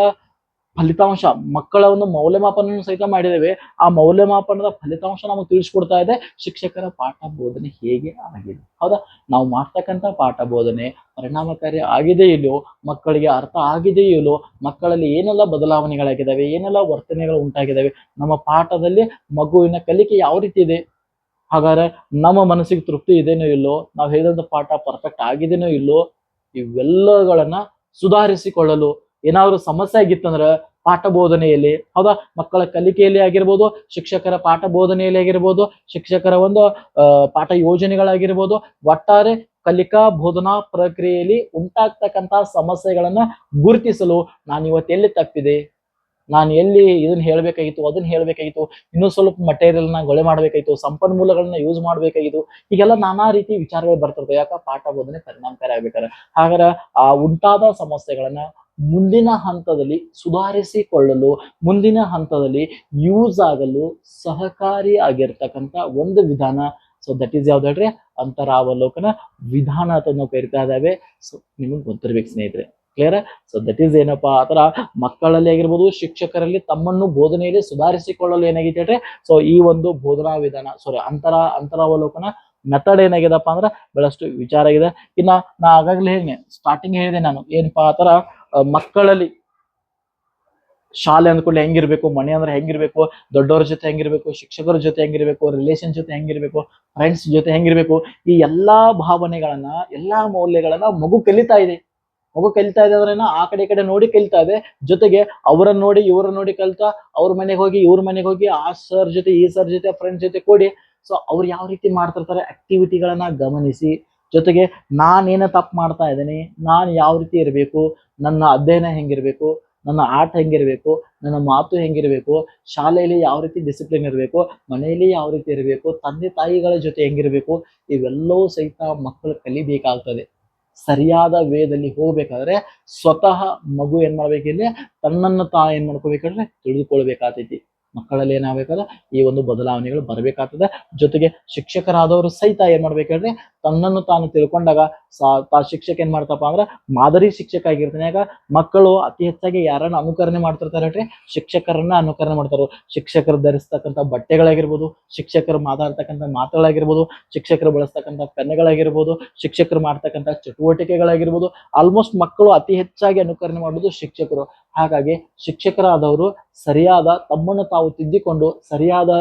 ಫಲಿತಾಂಶ ಮಕ್ಕಳ ಒಂದು ಮೌಲ್ಯಮಾಪನ ಸಹಿತ ಮಾಡಿದ್ದೇವೆ. ಆ ಮೌಲ್ಯಮಾಪನದ ಫಲಿತಾಂಶ ನಮಗೆ ತಿಳಿಸ್ಕೊಡ್ತಾ ಇದೆ. ಶಿಕ್ಷಕರ ಪಾಠ ಬೋಧನೆ ಹೇಗೆ ಆಗಿದೆ? ಹೌದಾ? ನಾವು ಮಾಡ್ತಕ್ಕಂಥ ಪಾಠ ಬೋಧನೆ ಪರಿಣಾಮಕಾರಿ ಆಗಿದೆ ಇಲ್ಲೋ, ಮಕ್ಕಳಿಗೆ ಅರ್ಥ ಆಗಿದೆ ಇಲ್ಲೋ, ಮಕ್ಕಳಲ್ಲಿ ಏನೆಲ್ಲ ಬದಲಾವಣೆಗಳಾಗಿದ್ದಾವೆ, ಏನೆಲ್ಲ ವರ್ತನೆಗಳು ಉಂಟಾಗಿದ್ದಾವೆ, ನಮ್ಮ ಪಾಠದಲ್ಲಿ ಮಗುವಿನ ಕಲಿಕೆ ಯಾವ ರೀತಿ ಇದೆ? ಹಾಗಾದ್ರೆ ನಮ್ಮ ಮನಸ್ಸಿಗೆ ತೃಪ್ತಿ ಇದೇನೋ ಇಲ್ಲೋ, ನಾವು ಹೇಳಿದಂಥ ಪಾಠ ಪರ್ಫೆಕ್ಟ್ ಆಗಿದೆನೋ ಇಲ್ಲೋ, ಇವೆಲ್ಲಗಳನ್ನ ಸುಧಾರಿಸಿಕೊಳ್ಳಲು ಏನಾದ್ರು ಸಮಸ್ಯೆ ಆಗಿತ್ತಂದ್ರ ಪಾಠ ಬೋಧನೆಯಲ್ಲಿ, ಹೌದಾ? ಮಕ್ಕಳ ಕಲಿಕೆಯಲ್ಲಿ ಆಗಿರ್ಬೋದು, ಶಿಕ್ಷಕರ ಪಾಠ ಬೋಧನೆಯಲ್ಲಿ ಆಗಿರ್ಬೋದು, ಶಿಕ್ಷಕರ ಒಂದು ಪಾಠ ಯೋಜನೆಗಳಾಗಿರ್ಬೋದು, ಒಟ್ಟಾರೆ ಕಲಿಕಾ ಬೋಧನಾ ಪ್ರಕ್ರಿಯೆಯಲ್ಲಿ ಉಂಟಾಗ್ತಕ್ಕಂತಹ ಸಮಸ್ಯೆಗಳನ್ನ ಗುರುತಿಸಲು ನಾನು ಇವತ್ತು ಎಲ್ಲಿ ತಪ್ಪಿದೆ? ನಾನು ಎಲ್ಲಿ ಇದನ್ನ ಹೇಳ್ಬೇಕಾಗಿತ್ತು, ಅದನ್ನ ಹೇಳ್ಬೇಕಾಗಿತ್ತು, ಇನ್ನೂ ಸ್ವಲ್ಪ ಮಟೀರಿಯಲ್ನ ಗೊಳೆ ಮಾಡ್ಬೇಕಾಗಿತ್ತು, ಸಂಪನ್ಮೂಲಗಳನ್ನ ಯೂಸ್ ಮಾಡ್ಬೇಕಾಗಿತ್ತು, ಹೀಗೆಲ್ಲ ನಾನಾ ರೀತಿ ವಿಚಾರಗಳು ಬರ್ತಿರ್ತವೆ. ಯಾಕ ಪಾಠ ಬೋಧನೆ ಪರಿಣಾಮಕಾರಿ ಆಗ್ಬೇಕಾರೆ ಹಾಗಾದ್ರೆ ಆ ಉಂಟಾದ ಸಮಸ್ಯೆಗಳನ್ನ ಮುಂದಿನ ಹಂತದಲ್ಲಿ ಸುಧಾರಿಸಿಕೊಳ್ಳಲು ಮುಂದಿನ ಹಂತದಲ್ಲಿ ಯೂಸ್ ಆಗಲು ಸಹಕಾರಿ ಆಗಿರ್ತಕ್ಕಂಥ ಒಂದು ವಿಧಾನ. ಸೊ ದಟ್ ಈಸ್ ಯಾವ್ದು ಹೇಳ್ರಿ ಅಂತರಾವಲೋಕನ ವಿಧಾನ ಅಂತ ಕರಿತಾ ಇದ್ದಾವೆ. ಸೊ ನಿಮಗೆ ಗೊತ್ತಿರ್ಬೇಕು ಸ್ನೇಹಿತರೆ. ಕ್ಲಿಯರ್ ಸೊ ದಟ್ ಈಸ್ ಏನಪ್ಪಾ ಆ ಮಕ್ಕಳಲ್ಲಿ ಆಗಿರ್ಬೋದು ಶಿಕ್ಷಕರಲ್ಲಿ ತಮ್ಮನ್ನು ಬೋಧನೆಯಲ್ಲಿ ಸುಧಾರಿಸಿಕೊಳ್ಳಲು ಏನಾಗಿದೆ ಹೇಳ್ರಿ? ಸೊ ಈ ಒಂದು ಬೋಧನಾ ವಿಧಾನ ಸಾರಿ ಅಂತರ ಅಂತರಾವಲೋಕನ ಮೆಥಡ್ ಏನಾಗಿದೆಪ್ಪ ಅಂದ್ರೆ ಬಹಳಷ್ಟು ವಿಚಾರ ಆಗಿದೆ. ಇನ್ನ ನಾ ಆಗಾಗ್ಲೇ ಹೇಳಿದೆ ಸ್ಟಾರ್ಟಿಂಗ್ ಹೇಳಿದೆ ನಾನು ಏನಪ್ಪಾ ಆ, ಮಕ್ಕಳಲ್ಲಿ ಶಾಲೆ ಅಂದ್ಕೊಳ್ಳಿ ಹೆಂಗಿರ್ಬೇಕು, ಮನೆ ಅಂದ್ರೆ ಹೆಂಗಿರ್ಬೇಕು, ದೊಡ್ಡವ್ರ ಜೊತೆ ಹೆಂಗಿರ್ಬೇಕು, ಶಿಕ್ಷಕರ ಜೊತೆ ಹೆಂಗಿರ್ಬೇಕು ರಿಲೇಷನ್ ಜೊತೆ ಹೆಂಗಿರ್ಬೇಕು ಫ್ರೆಂಡ್ಸ್ ಜೊತೆ ಹೆಂಗಿರ್ಬೇಕು, ಈ ಎಲ್ಲಾ ಭಾವನೆಗಳನ್ನ, ಎಲ್ಲಾ ಮೌಲ್ಯಗಳನ್ನ ಮಗು ಕಲಿತಾ ಇದೆ. ಮಗು ಕಲಿತಾ ಇದೆ ಅಂದ್ರೆ ಆ ಕಡೆ ಕಡೆ ನೋಡಿ ಕಲಿತಾ ಇದೆ. ಜೊತೆಗೆ ಅವರನ್ನ ನೋಡಿ, ಇವ್ರನ್ನ ನೋಡಿ ಕಲಿತಾ ಅವ್ರ ಮನೆಗೆ ಹೋಗಿ, ಇವ್ರ ಮನೆಗೆ ಹೋಗಿ ಆ ಸರ್ ಜೊತೆ, ಈ ಸರ್ ಜೊತೆ ಫ್ರೆಂಡ್ಸ್ ಜೊತೆ ಕೂಡಿ ಸೊ ಅವ್ರು ಯಾವ ರೀತಿ ಮಾಡ್ತಿರ್ತಾರೆ ಆಕ್ಟಿವಿಟಿಗಳನ್ನ ಗಮನಿಸಿ ಜೊತೆಗೆ ನಾನೇನು ತಪ್ಪು ಮಾಡ್ತಾ ಇದ್ದೀನಿ, ನಾನು ಯಾವ ರೀತಿ ಇರಬೇಕು, ನನ್ನ ಅಧ್ಯಯನ ಹೆಂಗಿರಬೇಕು, ನನ್ನ ಆಟ ಹೆಂಗಿರಬೇಕು, ನನ್ನ ಮಾತು ಹೆಂಗಿರಬೇಕು, ಶಾಲೆಯಲ್ಲಿ ಯಾವ ರೀತಿ ಡಿಸಿಪ್ಲಿನ್ ಇರಬೇಕು, ಮನೆಯಲ್ಲಿ ಯಾವ ರೀತಿ ಇರಬೇಕು, ತಂದೆ ತಾಯಿಗಳ ಜೊತೆ ಹೆಂಗಿರಬೇಕು, ಇವೆಲ್ಲವೂ ಸಹಿತ ಮಕ್ಕಳು ಕಲಿಬೇಕಾಗ್ತದೆ. ಸರಿಯಾದ ವೇದಲ್ಲಿ ಹೋಗಬೇಕಾದ್ರೆ ಸ್ವತಃ ಮಗು ಏನ್ ಮಾಡ್ಬೇಕಿಲ್ಲಿ, ತನ್ನನ್ನು ತಾ ಏನ್ ಮಾಡ್ಕೋಬೇಕಾದ್ರೆ ತಿಳಿದುಕೊಳ್ಬೇಕಾಗ್ತೈತಿ. ಮಕ್ಕಳಲ್ಲಿ ಏನಾಗಬೇಕಲ್ಲ ಈ ಒಂದು ಬದಲಾವಣೆಗಳು ಬರಬೇಕಾಗ್ತದೆ. ಜೊತೆಗೆ ಶಿಕ್ಷಕರಾದವರು ಸಹಿತ ಏನ್ ಮಾಡ್ಬೇಕಾದ್ರೆ ತನ್ನನ್ನು ತಾನು ತಿಳ್ಕೊಂಡಾಗ ಸಾ, ತಾ ಶಿಕ್ಷಕ ಏನ್ ಮಾಡ್ತಪ್ಪ ಅಂದ್ರೆ ಮಾದರಿ ಶಿಕ್ಷಕ ಆಗಿರ್ತಾನೆ. ಯಾಕ? ಮಕ್ಕಳು ಅತಿ ಹೆಚ್ಚಾಗಿ ಯಾರನ್ನ ಅನುಕರಣೆ ಮಾಡ್ತಿರ್ತಾರೆ ಹೇಳ್ರಿ? ಶಿಕ್ಷಕರನ್ನ ಅನುಕರಣೆ ಮಾಡ್ತಾರೋ. ಶಿಕ್ಷಕರು ಧರಿಸ್ತಕ್ಕಂಥ ಬಟ್ಟೆಗಳಾಗಿರ್ಬೋದು, ಶಿಕ್ಷಕರು ಮಾತಾಡ್ತಕ್ಕಂಥ ಮಾತುಗಳಾಗಿರ್ಬೋದು, ಶಿಕ್ಷಕರು ಬಳಸ್ತಕ್ಕಂಥ ಪೆನ್ಗಳಾಗಿರ್ಬೋದು ಶಿಕ್ಷಕರು ಮಾಡ್ತಕ್ಕಂಥ ಚಟುವಟಿಕೆಗಳಾಗಿರ್ಬೋದು ಆಲ್ಮೋಸ್ಟ್ ಮಕ್ಕಳು ಅತಿ ಹೆಚ್ಚಾಗಿ ಅನುಕರಣೆ ಮಾಡೋದು ಶಿಕ್ಷಕರು. ಹಾಗಾಗಿ ಶಿಕ್ಷಕರಾದವರು ಸರಿಯಾದ ತಮ್ಮನ್ನು ತಿದ್ದಿಕೊಂಡು ಸರಿಯಾದ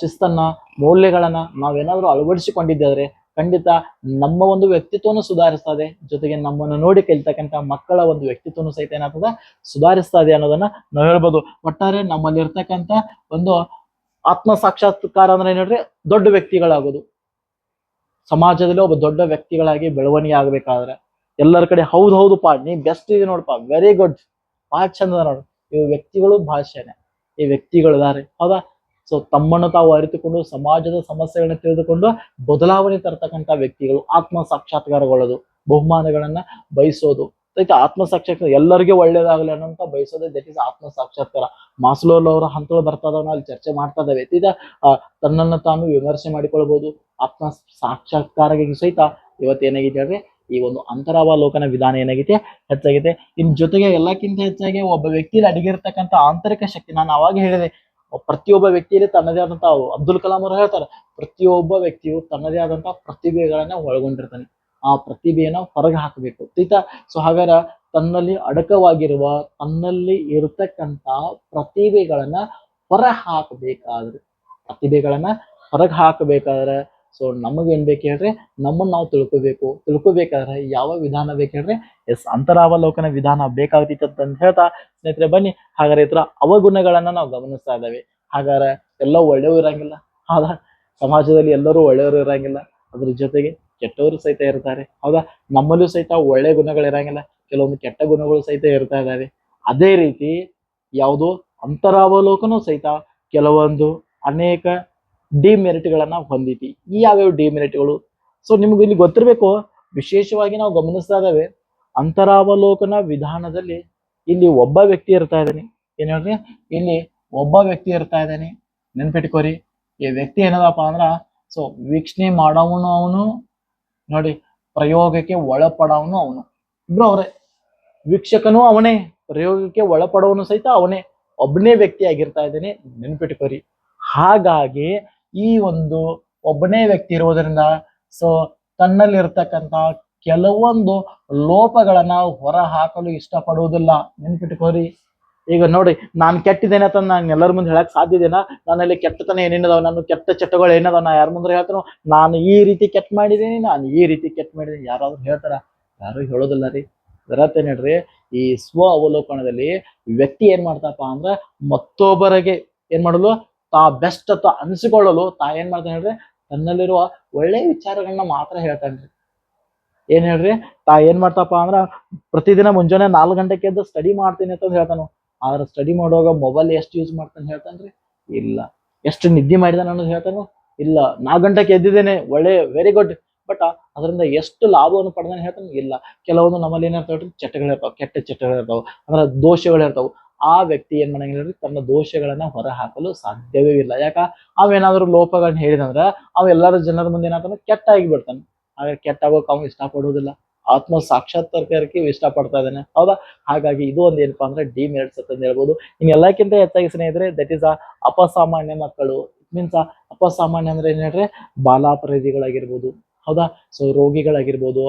ಶಿಸ್ತನ್ನ, ಮೌಲ್ಯಗಳನ್ನ ನಾವೇನಾದ್ರೂ ಅಳವಡಿಸಿಕೊಂಡಿದ್ದಾದ್ರೆ ಖಂಡಿತ ನಮ್ಮ ಒಂದು ವ್ಯಕ್ತಿತ್ವವನ್ನು ಸುಧಾರಿಸ್ತದೆ, ಜೊತೆಗೆ ನಮ್ಮನ್ನು ನೋಡಿ ಕಲಿತಕ್ಕಂಥ ಮಕ್ಕಳ ಒಂದು ವ್ಯಕ್ತಿತ್ವನು ಸಹಿತ ಏನಾಗ್ತದೆ? ಸುಧಾರಿಸ್ತದೆ ಅನ್ನೋದನ್ನ ನಾವು ಹೇಳ್ಬೋದು. ಒಟ್ಟಾರೆ ನಮ್ಮಲ್ಲಿ ಇರ್ತಕ್ಕಂಥ ಒಂದು ಆತ್ಮ ಸಾಕ್ಷಾತ್ಕಾರ ಅಂದ್ರೆ ಏನ್ ದೊಡ್ಡ ವ್ಯಕ್ತಿಗಳಾಗೋದು. ಸಮಾಜದಲ್ಲಿ ಒಬ್ಬ ದೊಡ್ಡ ವ್ಯಕ್ತಿಗಳಾಗಿ ಬೆಳವಣಿಗೆ ಆಗ್ಬೇಕಾದ್ರೆ ಎಲ್ಲರ ಕಡೆ ಹೌದು ಪಾ, ನೀ ಬೆಸ್ಟ್ ಇದೆ ನೋಡಪ್ಪ ವೆರಿ ಗುಡ್ ಭಾಳ ಚಂದ ನೋಡು. ಇವು ವ್ಯಕ್ತಿಗಳು ಭಾಷೆನೆ ಈ ವ್ಯಕ್ತಿಗಳಿದ್ದಾರೆ ಹೌದಾ? ಸೊ ತಮ್ಮನ್ನು ತಾವು ಅರಿತುಕೊಂಡು, ಸಮಾಜದ ಸಮಸ್ಯೆಗಳನ್ನ ತಿಳಿದುಕೊಂಡು ಬದಲಾವಣೆ ತರ್ತಕ್ಕಂಥ ವ್ಯಕ್ತಿಗಳು ಆತ್ಮ ಸಾಕ್ಷಾತ್ಕಾರಗೊಳ್ಳೋದು ಬಹುಮಾನಗಳನ್ನ ಬಯಸೋದು. ಆಯ್ತಾ? ಆತ್ಮ ಸಾಕ್ಷಾತ್ಕಾರ ಎಲ್ಲರಿಗೂ ಒಳ್ಳೇದಾಗಲಿ ಅನ್ನೋಂತ ಬಯಸೋದೇ ದಟ್ ಇಸ್ ಆತ್ಮ ಸಾಕ್ಷಾತ್ಕಾರ ಮಾಸ್ಲೋಲ್ ಅವರ ಹಂತಗಳು ಬರ್ತಾ ಅಲ್ಲಿ ಚರ್ಚೆ ಮಾಡ್ತಾ ಇದ್ದಾವೆ. ಈಗ ತನ್ನನ್ನು ತಾನು ವಿಮರ್ಶೆ ಮಾಡಿಕೊಳ್ಬಹುದು ಆತ್ಮ ಸಾಕ್ಷಾತ್ಕಾರಕ್ಕೆ ಸಹಿತ. ಇವತ್ತು ಏನಾಗಿದೆ ಹೇಳ್ರಿ ಈ ಒಂದು ಅಂತರಾವಲೋಕನ ವಿಧಾನ ಏನಾಗಿದೆ ಹೆಚ್ಚಾಗಿದೆ ಇನ್ ಜೊತೆಗೆ ಎಲ್ಲಕ್ಕಿಂತ ಹೆಚ್ಚಾಗಿ ಒಬ್ಬ ವ್ಯಕ್ತಿಯಲ್ಲಿ ಅಡಗಿರ್ತಕ್ಕಂಥ ಆಂತರಿಕ ಶಕ್ತಿ ನಾನು ಅವಾಗ ಹೇಳಿದೆ. ಪ್ರತಿಯೊಬ್ಬ ವ್ಯಕ್ತಿಯಲ್ಲಿ ತನ್ನದೇ ಆದಂತಹ ಅಬ್ದುಲ್ ಕಲಾಂ ಅವರು ಹೇಳ್ತಾರೆ, ಪ್ರತಿಯೊಬ್ಬ ವ್ಯಕ್ತಿಯು ತನ್ನದೇ ಆದಂತಹ ಪ್ರತಿಭೆಗಳನ್ನ ಒಳಗೊಂಡಿರ್ತಾನೆ. ಆ ಪ್ರತಿಭೆಯನ್ನ ಹೊರಗೆ ಹಾಕಬೇಕು. ಆಯ್ತಾ? ಸೊ ಹಾಗಾದ್ರೆ ತನ್ನಲ್ಲಿ ಅಡಕವಾಗಿರುವ, ತನ್ನಲ್ಲಿ ಇರತಕ್ಕಂತ ಪ್ರತಿಭೆಗಳನ್ನ ಹೊರ ಹಾಕಬೇಕಾದ್ರೆ, ಪ್ರತಿಭೆಗಳನ್ನ ಹೊರಗೆ ಹಾಕಬೇಕಾದ್ರೆ ಸೊ ನಮಗೇನು ಬೇಕು ಹೇಳ್ರಿ? ನಮ್ಮನ್ನ ನಾವು ತಿಳ್ಕೊಬೇಕು. ತಿಳ್ಕೊಬೇಕಾದ್ರೆ ಯಾವ ವಿಧಾನ ಬೇಕು ಹೇಳ್ರಿ? ಎಸ್, ಅಂತರಾವಲೋಕನ ವಿಧಾನ ಬೇಕಾಗ್ತಿತ್ತು ಅಂತ ಹೇಳ್ತಾ ಸ್ನೇಹಿತರೆ ಬನ್ನಿ. ಹಾಗಾದ್ರೆ ಇತರ ಅವಗುಣಗಳನ್ನು ನಾವು ಗಮನಿಸ್ತಾ ಇದ್ದೇವೆ. ಹಾಗಾದ್ರೆ ಎಲ್ಲ ಒಳ್ಳೆಯವರು ಇರಂಗಿಲ್ಲ. ಹೌದಾ? ಸಮಾಜದಲ್ಲಿ ಎಲ್ಲರೂ ಒಳ್ಳೆಯವರು ಇರಂಗಿಲ್ಲ. ಅದ್ರ ಜೊತೆಗೆ ಕೆಟ್ಟವರು ಸಹಿತ ಇರ್ತಾರೆ. ಹೌದಾ? ನಮ್ಮಲ್ಲೂ ಸಹಿತ ಒಳ್ಳೆ ಗುಣಗಳು ಇರಂಗಿಲ್ಲ. ಕೆಲವೊಂದು ಕೆಟ್ಟ ಗುಣಗಳು ಸಹಿತ ಇರ್ತಾ ಇದ್ದಾವೆ. ಅದೇ ರೀತಿ ಯಾವುದೋ ಅಂತರಾವಲೋಕನೂ ಸಹಿತ ಕೆಲವೊಂದು ಅನೇಕ ಡಿಮೆರಿಟ್ಗಳನ್ನ ಹೊಂದಿತಿ ಈ ಯಾವ್ಯಾವ ಡಿಮೆರಿಟ್ಗಳು ಸೊ ನಿಮ್ಗೆ ಇಲ್ಲಿ ಗೊತ್ತಿರಬೇಕು, ವಿಶೇಷವಾಗಿ ನಾವು ಗಮನಿಸ್ತಾ ಅಂತರಾವಲೋಕನ ವಿಧಾನದಲ್ಲಿ ಇಲ್ಲಿ ಒಬ್ಬ ವ್ಯಕ್ತಿ ಇರ್ತಾ ಇದ್ದಾನೆ. ಏನ್ ಹೇಳ್ರಿ? ಇಲ್ಲಿ ಒಬ್ಬ ವ್ಯಕ್ತಿ ಇರ್ತಾ ಇದ್ದಾನೆ. ನೆನ್ಪಿಟ್ಕೋರಿ, ಈ ವ್ಯಕ್ತಿ ಏನದಪ್ಪ ಅಂದ್ರ ಸೊ ವೀಕ್ಷಣೆ ಮಾಡೋವನು ಅವನು, ನೋಡಿ, ಪ್ರಯೋಗಕ್ಕೆ ಒಳಪಡವನು ಅವನು. ಇಬ್ರು ಅವರೇ. ವೀಕ್ಷಕನು ಅವನೇ, ಪ್ರಯೋಗಕ್ಕೆ ಒಳಪಡವನು ಸಹಿತ ಅವನೇ. ಒಬ್ಬನೇ ವ್ಯಕ್ತಿ ಆಗಿರ್ತಾ ಇದ್ದಾನೆ, ನೆನ್ಪಿಟ್ಕೋರಿ. ಹಾಗಾಗಿ ಈ ಒಂದು ಒಬ್ಬನೇ ವ್ಯಕ್ತಿ ಇರುವುದರಿಂದ ಸೊ ತನ್ನಲ್ಲಿರ್ತಕ್ಕಂಥ ಕೆಲವೊಂದು ಲೋಪಗಳನ್ನ ಹೊರ ಹಾಕಲು ಇಷ್ಟಪಡುವುದಿಲ್ಲ. ನೆನ್ಪಿಟ್ಕೋರಿ ಈಗ ನೋಡಿ, ನಾನು ಕೆಟ್ಟಿದ್ದೇನೆ ಅಂತ ನಾನು ಎಲ್ಲರ ಮುಂದೆ ಹೇಳಕ್ ಸಾಧ್ಯದೇನ ನನ್ನಲ್ಲಿ ಕೆಟ್ಟತನ ಏನೇನದಾವ ನಾನು ಕೆಟ್ಟ ಚಟಗಳು ಏನದಾವ ನಾ ಯಾರ ಮುಂದೆ ಹೇಳ್ತಾನೋ, ನಾನು ಈ ರೀತಿ ಕೆಟ್ಟ ಮಾಡಿದ್ದೀನಿ, ನಾನು ಈ ರೀತಿ ಕೆಟ್ಟ ಮಾಡಿದ್ದೀನಿ. ಯಾರಾದ್ರೂ ಹೇಳ್ತಾರ? ಯಾರು ಹೇಳೋದಿಲ್ಲ ರೀ. ಬರತ್ತೆ ನೋಡ್ರಿ, ಈ ಸ್ವ ಅವಲೋಕನದಲ್ಲಿ ವ್ಯಕ್ತಿ ಏನ್ ಮಾಡ್ತಪ್ಪ ಅಂದ್ರ ಮತ್ತೊಬ್ಬರಿಗೆ ಏನ್ ಮಾಡಲು ತಾ ಬೆಸ್ಟ್ ಅಂತ ಅನ್ಸಿಕೊಳ್ಳಲು ತಾ ಏನ್ ಮಾಡ್ತಾನೆ ಹೇಳ್ರಿ? ತನ್ನಲ್ಲಿರುವ ಒಳ್ಳೆ ವಿಚಾರಗಳನ್ನ ಮಾತ್ರ ಹೇಳ್ತಾನ್ರಿ ಏನ್ ಹೇಳ್ರಿ? ತಾ ಏನ್ ಮಾಡ್ತಪ್ಪ ಅಂದ್ರ ಪ್ರತಿದಿನ ಮುಂಜಾನೆ ನಾಲ್ಕು ಗಂಟೆಗೆ ಎದ್ದು ಸ್ಟಡಿ ಮಾಡ್ತೀನಿ ಅಂತ ಹೇಳ್ತಾನು. ಆದ್ರೆ ಸ್ಟಡಿ ಮಾಡುವಾಗ ಮೊಬೈಲ್ ಎಷ್ಟು ಯೂಸ್ ಮಾಡ್ತಾನೆ ಹೇಳ್ತಾನ್ರಿ ಇಲ್ಲ. ಎಷ್ಟು ನಿದ್ದೆ ಮಾಡಿದಾನ ಅನ್ನೋದು ಹೇಳ್ತಾನು? ಇಲ್ಲ. ನಾಲ್ಕು ಗಂಟೆಗೆ ಎದ್ದಿದ್ದೇನೆ, ಒಳ್ಳೆ ವೆರಿ ಗುಡ್ ಬಟ್ ಅದರಿಂದ ಎಷ್ಟು ಲಾಭವನ್ನು ಪಡೆದಾನೆ ಹೇಳ್ತಾನೆ? ಇಲ್ಲ. ಕೆಲವೊಂದು ನಮ್ಮಲ್ಲಿ ಏನಿರ್ತಾವ್ರಿ ಚಟಗಳಿರ್ತಾವ ಕೆಟ್ಟ ಚಟಗಳಿರ್ತಾವ ಅಂದ್ರೆ ದೋಷಗಳಿರ್ತಾವ ಆ ವ್ಯಕ್ತಿ ಏನ್ ಮಾಡಂಗಿಲ್ಲ ತನ್ನ ದೋಷಗಳನ್ನ ಹೊರ ಹಾಕಲು ಸಾಧ್ಯವೇ ಇಲ್ಲ. ಯಾಕ? ಅವೇನಾದ್ರೂ ಲೋಪಗಳನ್ನ ಹೇಳಿದಂದ್ರ ಅವ ಎಲ್ಲರ ಜನರ ಮುಂದೆ ಏನಾಗ್ತಾನೆ ಕೆಟ್ಟ ಆಗಿ ಬಿಡ್ತಾನೆ. ಹಾಗೆ ಕೆಟ್ಟ ಆಗೋಕೆ ಅವ್ನು ಇಷ್ಟಪಡೋದಿಲ್ಲ. ಆತ್ಮ ಸಾಕ್ಷಾತ್ಕಾರಕ್ಕೆ ಇಷ್ಟಪಡ್ತಾ ಇದ್ದಾನೆ. ಹೌದಾ? ಹಾಗಾಗಿ ಇದು ಒಂದು ಏನಪ್ಪಾ ಅಂದ್ರೆ ಡಿಮೆರಿಟ್ಸ್ ಅಂತ ಹೇಳ್ಬೋದು. ಇನ್ ಎಲ್ಲಕ್ಕಿಂತ ಹೆಚ್ಚಾಗಿ ಸ್ನೇಹಿತರೆ ದಟ್ ಈಸ್ ಅ ಅಪಸಾಮಾನ್ಯ ಮಕ್ಕಳು. ಇಟ್ ಮೀನ್ಸ್ ಅಪಸಾಮಾನ್ಯ ಅಂದ್ರೆ ಏನ್ ಹೇಳ್ರೆ? ಬಾಲಾಪರಾಧಿಗಳಾಗಿರ್ಬೋದು. ಹೌದಾ? ಸೊ ರೋಗಿಗಳಾಗಿರ್ಬೋದು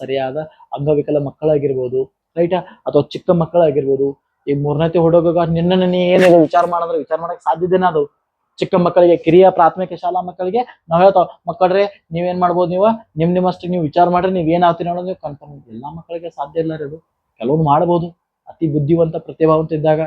ಸರಿಯಾದ ಅಂಗವಿಕಲ ಮಕ್ಕಳಾಗಿರ್ಬೋದು ರೈಟ್ ಅಥವಾ ಚಿಕ್ಕ ಮಕ್ಕಳಾಗಿರ್ಬೋದು. ಈ ಮೂರನೇತಿ ಹುಡುಗ ನಿನ್ನ ನೀ ಏನಿದೆ ವಿಚಾರ ಮಾಡಿದ್ರೆ ವಿಚಾರ ಮಾಡಕ್ ಸಾಧ್ಯತೆನ ಅದು. ಚಿಕ್ಕ ಮಕ್ಕಳಿಗೆ, ಕಿರಿಯ ಪ್ರಾಥಮಿಕ ಶಾಲಾ ಮಕ್ಕಳಿಗೆ ನಾವ್ ಹೇಳ್ತಾವ, ಮಕ್ಕಳ್ರೆ, ನೀವೇನ್ ಮಾಡ್ಬೋದು ನೀವು? ನಿಮ್ ನಿಮ್ಮಷ್ಟು ನೀವು ವಿಚಾರ ಮಾಡ್ರಿ, ನೀವ್ ಏನ್ ಆಗ್ತೀನಿ ಅನ್ನೋದು ನೀವು ಕನ್ಫರ್ಮ್ ಎಲ್ಲಾ ಮಕ್ಕಳಿಗೆ ಸಾಧ್ಯ ಇಲ್ಲ ರೀ ಅದು. ಕೆಲವೊಂದು ಮಾಡ್ಬೋದು, ಅತಿ ಬುದ್ಧಿವಂತ, ಪ್ರತಿಭಾವಂತ ಇದ್ದಾಗ.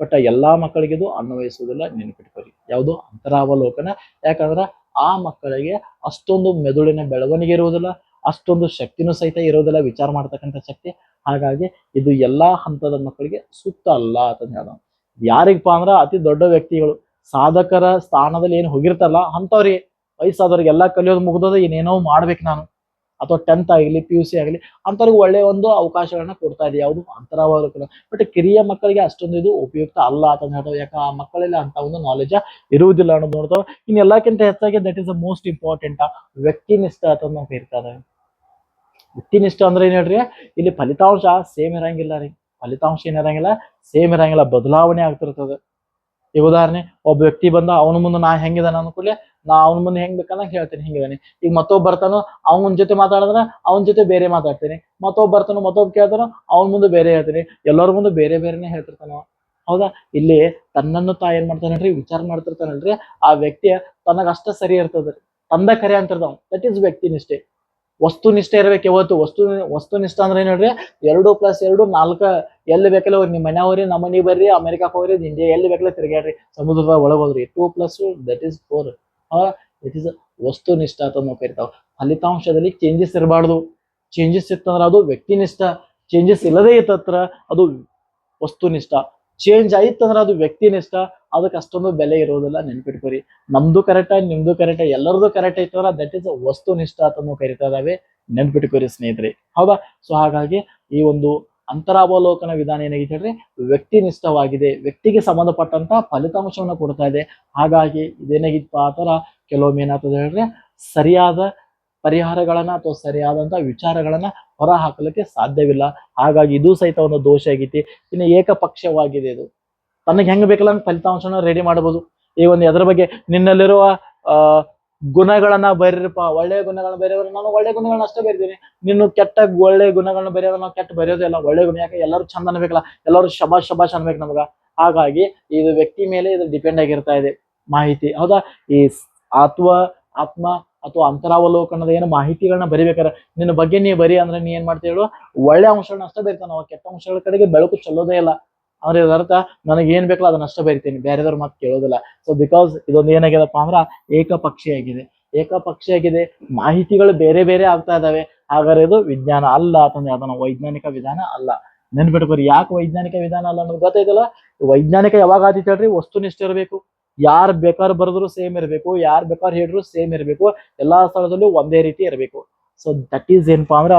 ಬಟ್ ಎಲ್ಲಾ ಮಕ್ಕಳಿಗೆ ಇದು ಅನ್ವಯಿಸುವುದಿಲ್ಲ ನೆನಪಿಟ್ಕೊರಿ. ಯಾವುದು ಅಂತರಾವಲೋಕನ. ಯಾಕಂದ್ರ ಆ ಮಕ್ಕಳಿಗೆ ಅಷ್ಟೊಂದು ಮೆದುಳಿನ ಬೆಳವಣಿಗೆ ಇರುವುದಿಲ್ಲ, ಅಷ್ಟೊಂದು ಶಕ್ತಿನೂ ಸಹಿತ ಇರೋದಿಲ್ಲ ವಿಚಾರ ಮಾಡ್ತಕ್ಕಂಥ ಶಕ್ತಿ. ಹಾಗಾಗಿ ಇದು ಎಲ್ಲಾ ಹಂತದ ಮಕ್ಕಳಿಗೆ ಸೂಕ್ತ ಅಲ್ಲ ಅಂತ ಹೇಳ ಯಾರಿಗಪ್ಪ ಅಂದ್ರ ಅತಿ ದೊಡ್ಡ ವ್ಯಕ್ತಿಗಳು. ಸಾಧಕರ ಸ್ಥಾನದಲ್ಲಿ ಏನು ಹೋಗಿರ್ತಲ್ಲ, ಅಂಥವ್ರಿಗೆ ವಯಸ್ಸಾದವ್ರಿಗೆ ಎಲ್ಲಾ ಕಲಿಯೋದು ಮುಗ್ದೋದ ಏನೇನೋ ಮಾಡ್ಬೇಕು ನಾನು. ಅಥವಾ ಟೆಂತ್ ಆಗಲಿ ಪಿ ಯು ಸಿ ಆಗಲಿ, ಅಂಥವ್ರಿಗೆ ಒಳ್ಳೆ ಒಂದು ಅವಕಾಶಗಳನ್ನ ಕೊಡ್ತಾ ಇದೆ ಯಾವುದು ಅಂತರವಾದ ಬಟ್ ಕಿರಿಯ ಮಕ್ಕಳಿಗೆ ಅಷ್ಟೊಂದು ಇದು ಉಪಯುಕ್ತ ಅಲ್ಲ ಅಂತ ಹೇಳ್ತಾವೆ ಯಾಕೆ, ಆ ಮಕ್ಕಳಲ್ಲಿ ಅಂತ ಒಂದು ನಾಲೆಜ್ ಇರುವುದಿಲ್ಲ ಅನ್ನೋದು ನೋಡ್ತಾವೆ. ಇನ್ನು ಎಲ್ಲಕ್ಕಿಂತ ಹೆಚ್ಚಾಗಿ that is the most important ವ್ಯಕ್ತಿನಿಷ್ಠ ಅಂತ ನಾವು ಕರಿತಾರೆ ವ್ಯಕ್ತಿನಿಷ್ಠ ಅಂದ್ರೆ ಏನ್ ಹೇಳ್ರಿ? ಇಲ್ಲಿ ಫಲಿತಾಂಶ ಸೇಮ್ ಇರಂಗಿಲ್ಲ ರೀ. ಫಲಿತಾಂಶ ಏನಿರಂಗಿಲ್ಲ ಸೇಮ್ ಇರಂಗಿಲ್ಲ. ಬದಲಾವಣೆ ಆಗ್ತಿರ್ತದ. ಈಗ ಉದಾಹರಣೆ, ಒಬ್ಬ ವ್ಯಕ್ತಿ ಬಂದ, ಅವನ ಮುಂದೆ ನಾ ಹೆಂಗಿದಾನ ಅನ್ಕೊಳ್ಳಿ ನಾ ಅವನ ಮುಂದೆ ಹೆಂಗ್ ಬೇಕನ್ನ ಹೇಳ್ತೇನೆ, ಹಿಂಗಿದಾನೆ. ಈಗ ಮತ್ತೊಬ್ಬ ಬರ್ತಾನೋ, ಅವನ ಜೊತೆ ಮಾತಾಡಿದ್ರ ಅವನ ಜೊತೆ ಬೇರೆ ಮಾತಾಡ್ತೀನಿ. ಮತ್ತೊಬ್ಬ ಬರ್ತಾನೋ, ಮತ್ತೊಬ್ಬ ಕೇಳ್ತಾನೋ, ಅವನ ಮುಂದೆ ಬೇರೆ ಹೇಳ್ತೀನಿ. ಎಲ್ಲರ ಮುಂದೆ ಬೇರೆ ಬೇರೆನೆ ಹೇಳ್ತಿರ್ತಾನ ಹೌದಾ? ಇಲ್ಲಿ ತನ್ನನ್ನು ತಾ ಏನ್ ಮಾಡ್ತಾನಲ್ರಿ ವಿಚಾರ ಮಾಡ್ತಿರ್ತಾನಲ್ರಿ ಆ ವ್ಯಕ್ತಿ ತನಗಷ್ಟ ಸರಿ ಇರ್ತದ್ರಿ ತಂದ ಕರೆ ಅಂತಿರ್ತಾವ ದಟ್ ಈಸ್ ವ್ಯಕ್ತಿನಿಷ್ಠೆ. ವಸ್ತುನಿಷ್ಠೆ ಇರ್ಬೇಕು ಯಾವತ್ತು? ವಸ್ತು, ವಸ್ತುನಿಷ್ಠ ಅಂದ್ರೆ ಏನ್ ಹೇಳ್ರಿ? ಎರಡು ಪ್ಲಸ್ ಎರಡು ನಾಲ್ಕ, ಎಲ್ಲಿ ಬೇಕಲ್ಲ ಹೋಗ್ರಿ, ನಿಮ್ಮ ಮನೆಯವ್ರಿ ನಮ್ಮ ಮನೆ ಬರ್ರಿ, ಅಮೆರಿಕಾಕ್ ಹೋಗ್ರಿ ಇಂಡಿಯಾ ಎಲ್ಲಿ ಬೇಕಲ್ಲ ತಿರ್ಗಾಡ್ರಿ ಸಮುದ್ರದ ಒಳಗೆ two plus that is four it is ವಸ್ತುನಿಷ್ಠ ಅಂತ ನಾವು ಕರಿತಾವ. ಫಲಿತಾಂಶದಲ್ಲಿ ಚೇಂಜಸ್ ಇರಬಾರ್ದು. ಚೇಂಜಸ್ ಇತ್ತಂದ್ರೆ ಅದು ವ್ಯಕ್ತಿನಿಷ್ಠ. ಚೇಂಜಸ್ ಇಲ್ಲದೇ ಇತ್ತತ್ರ ಅದು ವಸ್ತುನಿಷ್ಠ. ಚೇಂಜ್ ಆಯ್ತಂದ್ರೆ ಅದು ವ್ಯಕ್ತಿನಿಷ್ಠ. ಅದಕ್ಕೆ ಅಷ್ಟೊಂದು ಬೆಲೆ ಇರೋದಿಲ್ಲ, ನೆನ್ಪಿಟ್ಕೊರಿ. ನಮ್ದು ಕರೆಕ್ಟ್ ನಿಮ್ದು ಕರೆಕ್ಟ್ ಎಲ್ಲರದು ಕರೆಕ್ಟ್ ಐತಲ್ಲ ದಟ್ ಇಸ್ ವಸ್ತುನಿಷ್ಠ ಅಂತ ನಾವು ಕರಿತಾ ಇದಾವೆ, ನೆನ್ಪಿಟ್ಕೊರಿ ಸ್ನೇಹಿತರೆ. ಹೌದಾ? ಸೊ ಹಾಗಾಗಿ ಈ ಒಂದು ಅಂತರಾವಲೋಕನ ವಿಧಾನ ಏನಾಗಿದೆ ಹೇಳ್ರಿ? ವ್ಯಕ್ತಿನಿಷ್ಠವಾಗಿದೆ, ವ್ಯಕ್ತಿಗೆ ಸಂಬಂಧಪಟ್ಟಂತ ಫಲಿತಾಂಶವನ್ನು ಕೊಡ್ತಾ ಇದೆ. ಹಾಗಾಗಿ ಇದೇನಾಗಿತ್ತು ಆ ತರ ಕೆಲವೊಮ್ಮೆ ಏನಾಗ್ತದೆ ಹೇಳ್ರಿ? ಸರಿಯಾದ ಪರಿಹಾರಗಳನ್ನ ಅಥವಾ ಸರಿಯಾದಂತಹ ವಿಚಾರಗಳನ್ನ ಹೊರ ಹಾಕಲಿಕ್ಕೆ ಸಾಧ್ಯವಿಲ್ಲ. ಹಾಗಾಗಿ ಇದು ಸಹಿತ ಒಂದು ದೋಷ ಆಗೈತಿ. ಇನ್ನು ಏಕಪಕ್ಷವಾಗಿದೆ ಇದು. ತನಗೆ ಹೆಂಗ್ ಬೇಕಲ್ಲ ಫಲಿತಾಂಶನ ರೆಡಿ ಮಾಡಬಹುದು ಈ ಒಂದು ಎದ್ರ ಬಗ್ಗೆ ನಿನ್ನಲ್ಲಿರುವ ಗುಣಗಳನ್ನ ಬರೀರಪ್ಪ. ಒಳ್ಳೆಯ ಗುಣಗಳನ್ನ ಬರೆಯೋದ್ರೆ ನಾನು ಒಳ್ಳೆ ಗುಣಗಳನ್ನ ಅಷ್ಟೇ ಬರೀತೀನಿ ನೀನು ಕೆಟ್ಟ ಒಳ್ಳೆ ಗುಣಗಳನ್ನ ಬರೆಯೋದ್ರೆ ನಾವು ಕೆಟ್ಟ ಬರೆಯೋದೇ ಇಲ್ಲ. ಒಳ್ಳೆ ಗುಣ ಯಾಕೆ? ಎಲ್ಲರೂ ಚಂದ ಅನ್ಬೇಕಲ್ಲ ಎಲ್ಲರೂ ಶಬಾಷ್ ಶಬಾಷ್ ಅನ್ಬೇಕು ನಮಗ. ಹಾಗಾಗಿ ಇದು ವ್ಯಕ್ತಿ ಮೇಲೆ ಇದು ಡಿಪೆಂಡ್ ಆಗಿರ್ತಾ ಇದೆ. ಮಾಹಿತಿ. ಹೌದಾ? ಈ ಆತ್ಮ ಆತ್ಮ ಅಥವಾ ಅಂತರಾವಲೋಕನದ ಏನು ಮಾಹಿತಿಗಳನ್ನ ಬರಿಬೇಕಾರೆ ನಿನ್ನ ಬಗ್ಗೆ ನೀ ಬರಿ ಅಂದ್ರೆ ನೀ ಏನ್ ಹೇಳು? ಒಳ್ಳೆ ಅಂಶಗಳನ್ನ ಅಷ್ಟೇ ಬರಿತಾನ. ಕೆಟ್ಟ ಅಂಶಗಳ ಕಡೆಗೆ ಬೆಳಕು ಚೆಲ್ಲೋದೇ ಇಲ್ಲ. ಅಂದ್ರೆ ಇದರ ಅರ್ಥ, ನನಗೆ ಏನ್ ಬೇಕಲ್ಲ ಅದನ್ನಷ್ಟೇ ಬರಿತೀನಿ, ಬೇರೆದವ್ರ ಮಾತು ಕೇಳೋದಿಲ್ಲ. ಸೊ ಬಿಕಾಸ್ ಇದೊಂದು ಏನಾಗ್ಯದಪ್ಪ ಅಂದ್ರ ಏಕಪಕ್ಷಿಯಾಗಿದೆ. ಏಕಪಕ್ಷಿಯಾಗಿದೆ, ಮಾಹಿತಿಗಳು ಬೇರೆ ಬೇರೆ ಆಗ್ತಾ ಇದಾವೆ. ಹಾಗಾದ್ರೆ ಇದು ವಿಜ್ಞಾನ ಅಲ್ಲ ಅಂತಂದ್ರೆ ಅದನ್ನ ವೈಜ್ಞಾನಿಕ ವಿಧಾನ ಅಲ್ಲ. ನೆನ್ಪಿಟ್ಕೋರಿ ಯಾಕೆ ವೈಜ್ಞಾನಿಕ ವಿಧಾನ ಅಲ್ಲ ಅನ್ನೋದು ಗೊತ್ತಾಯ್ತಲ್ಲ? ವೈಜ್ಞಾನಿಕ ಯಾವಾಗ ಆದಿತ್ತು ಹೇಳ್ರಿ? ವಸ್ತುನಿಷ್ಠ ಇರಬೇಕು. ಯಾರ್ ಬೇಕಾದ್ರೆ ಬರೆದ್ರು ಸೇಮ್ ಇರಬೇಕು, ಯಾರ್ ಬೇಕಾದ್ರೆ ಹೇಳಿದ್ರು ಸೇಮ್ ಇರಬೇಕು. ಎಲ್ಲಾ ಸ್ಥಳದಲ್ಲೂ ಒಂದೇ ರೀತಿ ಇರಬೇಕು. ಸೊ ದಟ್ ಈಸ್ ಏನಪ್ಪಾ ಅಂದ್ರ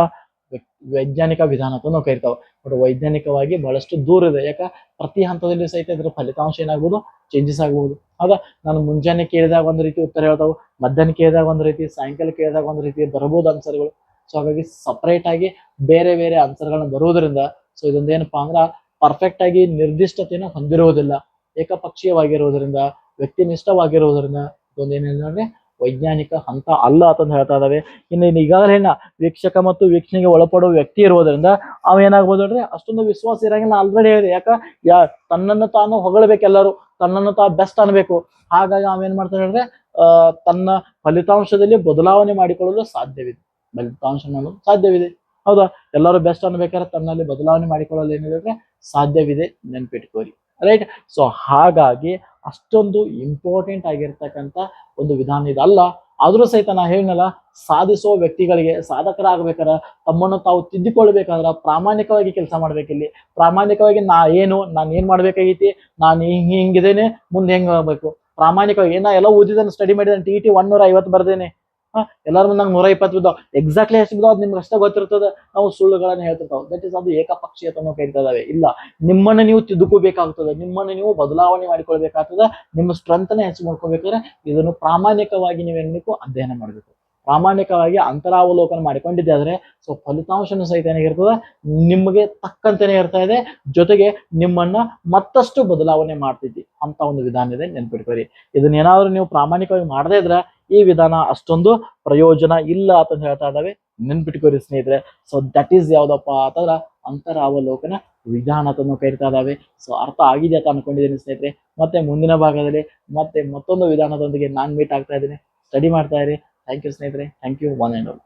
ವೈಜ್ಞಾನಿಕ ವಿಧಾನ ನಾವು ಕರಿತಾವ. ಬಟ್ ವೈಜ್ಞಾನಿಕವಾಗಿ ಬಹಳಷ್ಟು ದೂರ ಇದೆ. ಯಾಕ? ಪ್ರತಿ ಹಂತದಲ್ಲಿ ಸಹಿತ ಇದ್ರ ಫಲಿತಾಂಶ ಏನಾಗ್ಬೋದು? ಚೇಂಜಸ್ ಆಗ್ಬೋದು. ಆಗ ನಾನು ಮುಂಜಾನೆ ಕೇಳಿದಾಗ ಒಂದು ರೀತಿ ಉತ್ತರ ಹೇಳ್ತಾವೆ, ಮಧ್ಯಾಹ್ನ ಕೇಳಿದಾಗ ಒಂದು ರೀತಿ, ಸಾಯಂಕಾಲ ಕೇಳಿದಾಗ ಒಂದು ರೀತಿ ಬರಬಹುದು ಆನ್ಸರ್ಗಳು ಸೊ ಹಾಗಾಗಿ ಸಪರೇಟ್ ಆಗಿ ಬೇರೆ ಬೇರೆ ಆನ್ಸರ್ಗಳನ್ನ ಬರುವುದರಿಂದ ಸೊ ಇದೊಂದೇನಪ್ಪಾ ಅಂದ್ರೆ ಪರ್ಫೆಕ್ಟ್ ಆಗಿ ನಿರ್ದಿಷ್ಟತೆಯನ್ನು ಹೊಂದಿರುವುದಿಲ್ಲ ಏಕಪಕ್ಷೀಯವಾಗಿರುವುದರಿಂದ ವ್ಯಕ್ತಿನಿಷ್ಠವಾಗಿರುವುದರಿಂದ ಇದೊಂದು ಏನೇನಂದ್ರೆ ವೈಜ್ಞಾನಿಕ ಹಂತ ಅಲ್ಲ ಅಂತಂದು ಹೇಳ್ತಾ ಇದ್ದಾವೆ ಇನ್ನು ಈಗಾಗಲೇ ವೀಕ್ಷಕ ಮತ್ತು ವೀಕ್ಷಣೆಗೆ ಒಳಪಡುವ ವ್ಯಕ್ತಿ ಇರುವುದರಿಂದ ಅವ ಏನಾಗ್ಬೋದು ಹೇಳ್ರಿ ಅಷ್ಟೊಂದು ವಿಶ್ವಾಸ ಇರಂಗಿಲ್ಲ. ಆಲ್ರೆಡಿ ಹೇಳಿದೆ. ಯಾಕ? ಯಾ ತನ್ನನ್ನು ತಾನು ಹೊಗಳಬೇಕು ಎಲ್ಲರೂ. ತನ್ನನ್ನು ತಾ ಬೆಸ್ಟ್ ಅನ್ಬೇಕು. ಹಾಗಾಗಿ ಅವೇನ್ ಮಾಡ್ತಾನೆ ಆ, ತನ್ನ ಫಲಿತಾಂಶದಲ್ಲಿ ಬದಲಾವಣೆ ಮಾಡಿಕೊಳ್ಳಲು ಸಾಧ್ಯವಿದೆ. ಫಲಿತಾಂಶ ಮಾಡಲು ಸಾಧ್ಯವಿದೆ. ಹೌದಾ? ಎಲ್ಲರೂ ಬೆಸ್ಟ್ ಅನ್ಬೇಕಾದ್ರೆ ತನ್ನಲ್ಲಿ ಬದಲಾವಣೆ ಮಾಡಿಕೊಳ್ಳಲು ಏನಿದೆ ಅಂದ್ರೆ ಸಾಧ್ಯವಿದೆ. ನೆನ್ಪಿಟ್ಕೋರಿ ರೈಟ್ ಸೊ ಹಾಗಾಗಿ ಅಷ್ಟೊಂದು ಇಂಪಾರ್ಟೆಂಟ್ ಆಗಿರ್ತಕ್ಕಂಥ ಒಂದು ವಿಧಾನ ಇದಲ್ಲ ಆದರೂ ಸಹಿತ ನಾ ಹೇಳಿನಲ್ಲ ಸಾಧಿಸುವ ವ್ಯಕ್ತಿಗಳಿಗೆ ಸಾಧಕರಾಗಬೇಕಾದ್ರೆ ತಮ್ಮನ್ನು ತಾವು ತಿದ್ದಿಕೊಳ್ಬೇಕಾದ್ರೆ ಪ್ರಾಮಾಣಿಕವಾಗಿ ಕೆಲಸ ಮಾಡ್ಬೇಕಿಲ್ಲಿ. ಪ್ರಾಮಾಣಿಕವಾಗಿ ನಾ ಏನು, ನಾನು ಏನು ಮಾಡ್ಬೇಕಾಗೈತಿ, ನಾನು ಹಿಂಗ್ ಹಿಂಗಿದ್ದೇನೆ ಮುಂದೆ ಹೆಂಗೆ ಆಗಬೇಕು. ಪ್ರಾಮಾಣಿಕವಾಗಿ ಏನ ಎಲ್ಲ ಓದಿದ್ದಾನೆ ಸ್ಟಡಿ ಮಾಡಿದ್ದಾನೆ ಟಿ ಟಿ ಒನ್ ನೂರ ಐವತ್ತು ಬರ್ದೇನೆ. ಹಾ ಎಲ್ಲಾರು ಮುಂದೆ ನೂರ ಇಪ್ಪತ್ತು ಬಿದ್ದಾವ್. ಎಕ್ಸಾಕ್ಟ್ಲಿ ಎಷ್ಟು ಬಿದ್ದಾವ್ ನಿಮ್ಗೆ ಅಷ್ಟೇ ಗೊತ್ತಿರ್ತದೆ. ನಾವು ಸುಳ್ಳುಗಳನ್ನ ಹೇಳ್ತಿರ್ತಾವೆ. ದಟ್ ಇಸ್ ಅದು ಏಕಪಕ್ಷೀಯತನ ಕರಿತದಾವೆ ಇಲ್ಲ, ನಿಮ್ಮನ್ನ ನೀವು ತಿದ್ದುಕೋಬೇಕಾಗ್ತದೆ. ನಿಮ್ಮನ್ನ ನೀವು ಬದಲಾವಣೆ ಮಾಡಿಕೊಳ್ಬೇಕಾಗ್ತದೆ. ನಿಮ್ಮ ಸ್ಟ್ರೆಂತ್ ಹೆಚ್ಚು ಮಾಡ್ಕೋಬೇಕಾದ್ರೆ ಇದನ್ನು ಪ್ರಾಮಾಣಿಕವಾಗಿ ನೀವೇನಬೇಕು ಅಧ್ಯಯನ ಮಾಡಬೇಕು. ಪ್ರಾಮಾಣಿಕವಾಗಿ ಅಂತರಾವಲೋಕನ ಮಾಡಿಕೊಂಡಿದ್ದೆ ಆದ್ರೆ ಸೊ ಫಲಿತಾಂಶನೂ ಸಹಿತ ಏನಾಗಿರ್ತದೆ, ನಿಮಗೆ ತಕ್ಕಂತೆನೇ ಇರ್ತಾ ಇದೆ. ಜೊತೆಗೆ ನಿಮ್ಮನ್ನ ಮತ್ತಷ್ಟು ಬದಲಾವಣೆ ಮಾಡ್ತಿದ್ದಿ ಅಂತ ಒಂದು ವಿಧಾನ ಇದೆ. ನೆನ್ಪಿಟ್ಕೊರಿ ಇದನ್ನೇನಾದ್ರೂ ನೀವು ಪ್ರಾಮಾಣಿಕವಾಗಿ ಮಾಡದೇ ಇದ್ರೆ ಈ ವಿಧಾನ ಅಷ್ಟೊಂದು ಪ್ರಯೋಜನ ಇಲ್ಲ ಅಂತ ಹೇಳ್ತಾ ಇದ್ದಾವೆ. ನೆನ್ಪಿಟ್ಕೋರಿ ಸ್ನೇಹಿತರೆ. ಸೊ ದಟ್ ಈಸ್ ಯಾವ್ದಪ್ಪ ಅಂತಂದ್ರ ಅಂತರಾವಲೋಕನ ವಿಧಾನ ಅಂತನೂ ಕರಿತಾ ಇದ್ದಾವೆ. ಸೊ ಅರ್ಥ ಆಗಿದೆ ಅಂತ ಅನ್ಕೊಂಡಿದ್ದೀನಿ ಸ್ನೇಹಿತರೆ. ಮತ್ತೆ ಮುಂದಿನ ಭಾಗದಲ್ಲಿ ಮತ್ತೆ ಮತ್ತೊಂದು ವಿಧಾನದೊಂದಿಗೆ ನಾನ್ ಮೀಟ್ ಆಗ್ತಾ ಇದ್ದೀನಿ. ಸ್ಟಡಿ ಮಾಡ್ತಾ ಇರಿ. ಥ್ಯಾಂಕ್ ಯು ಸ್ನೇಹಿತರೆ. Thank you one and all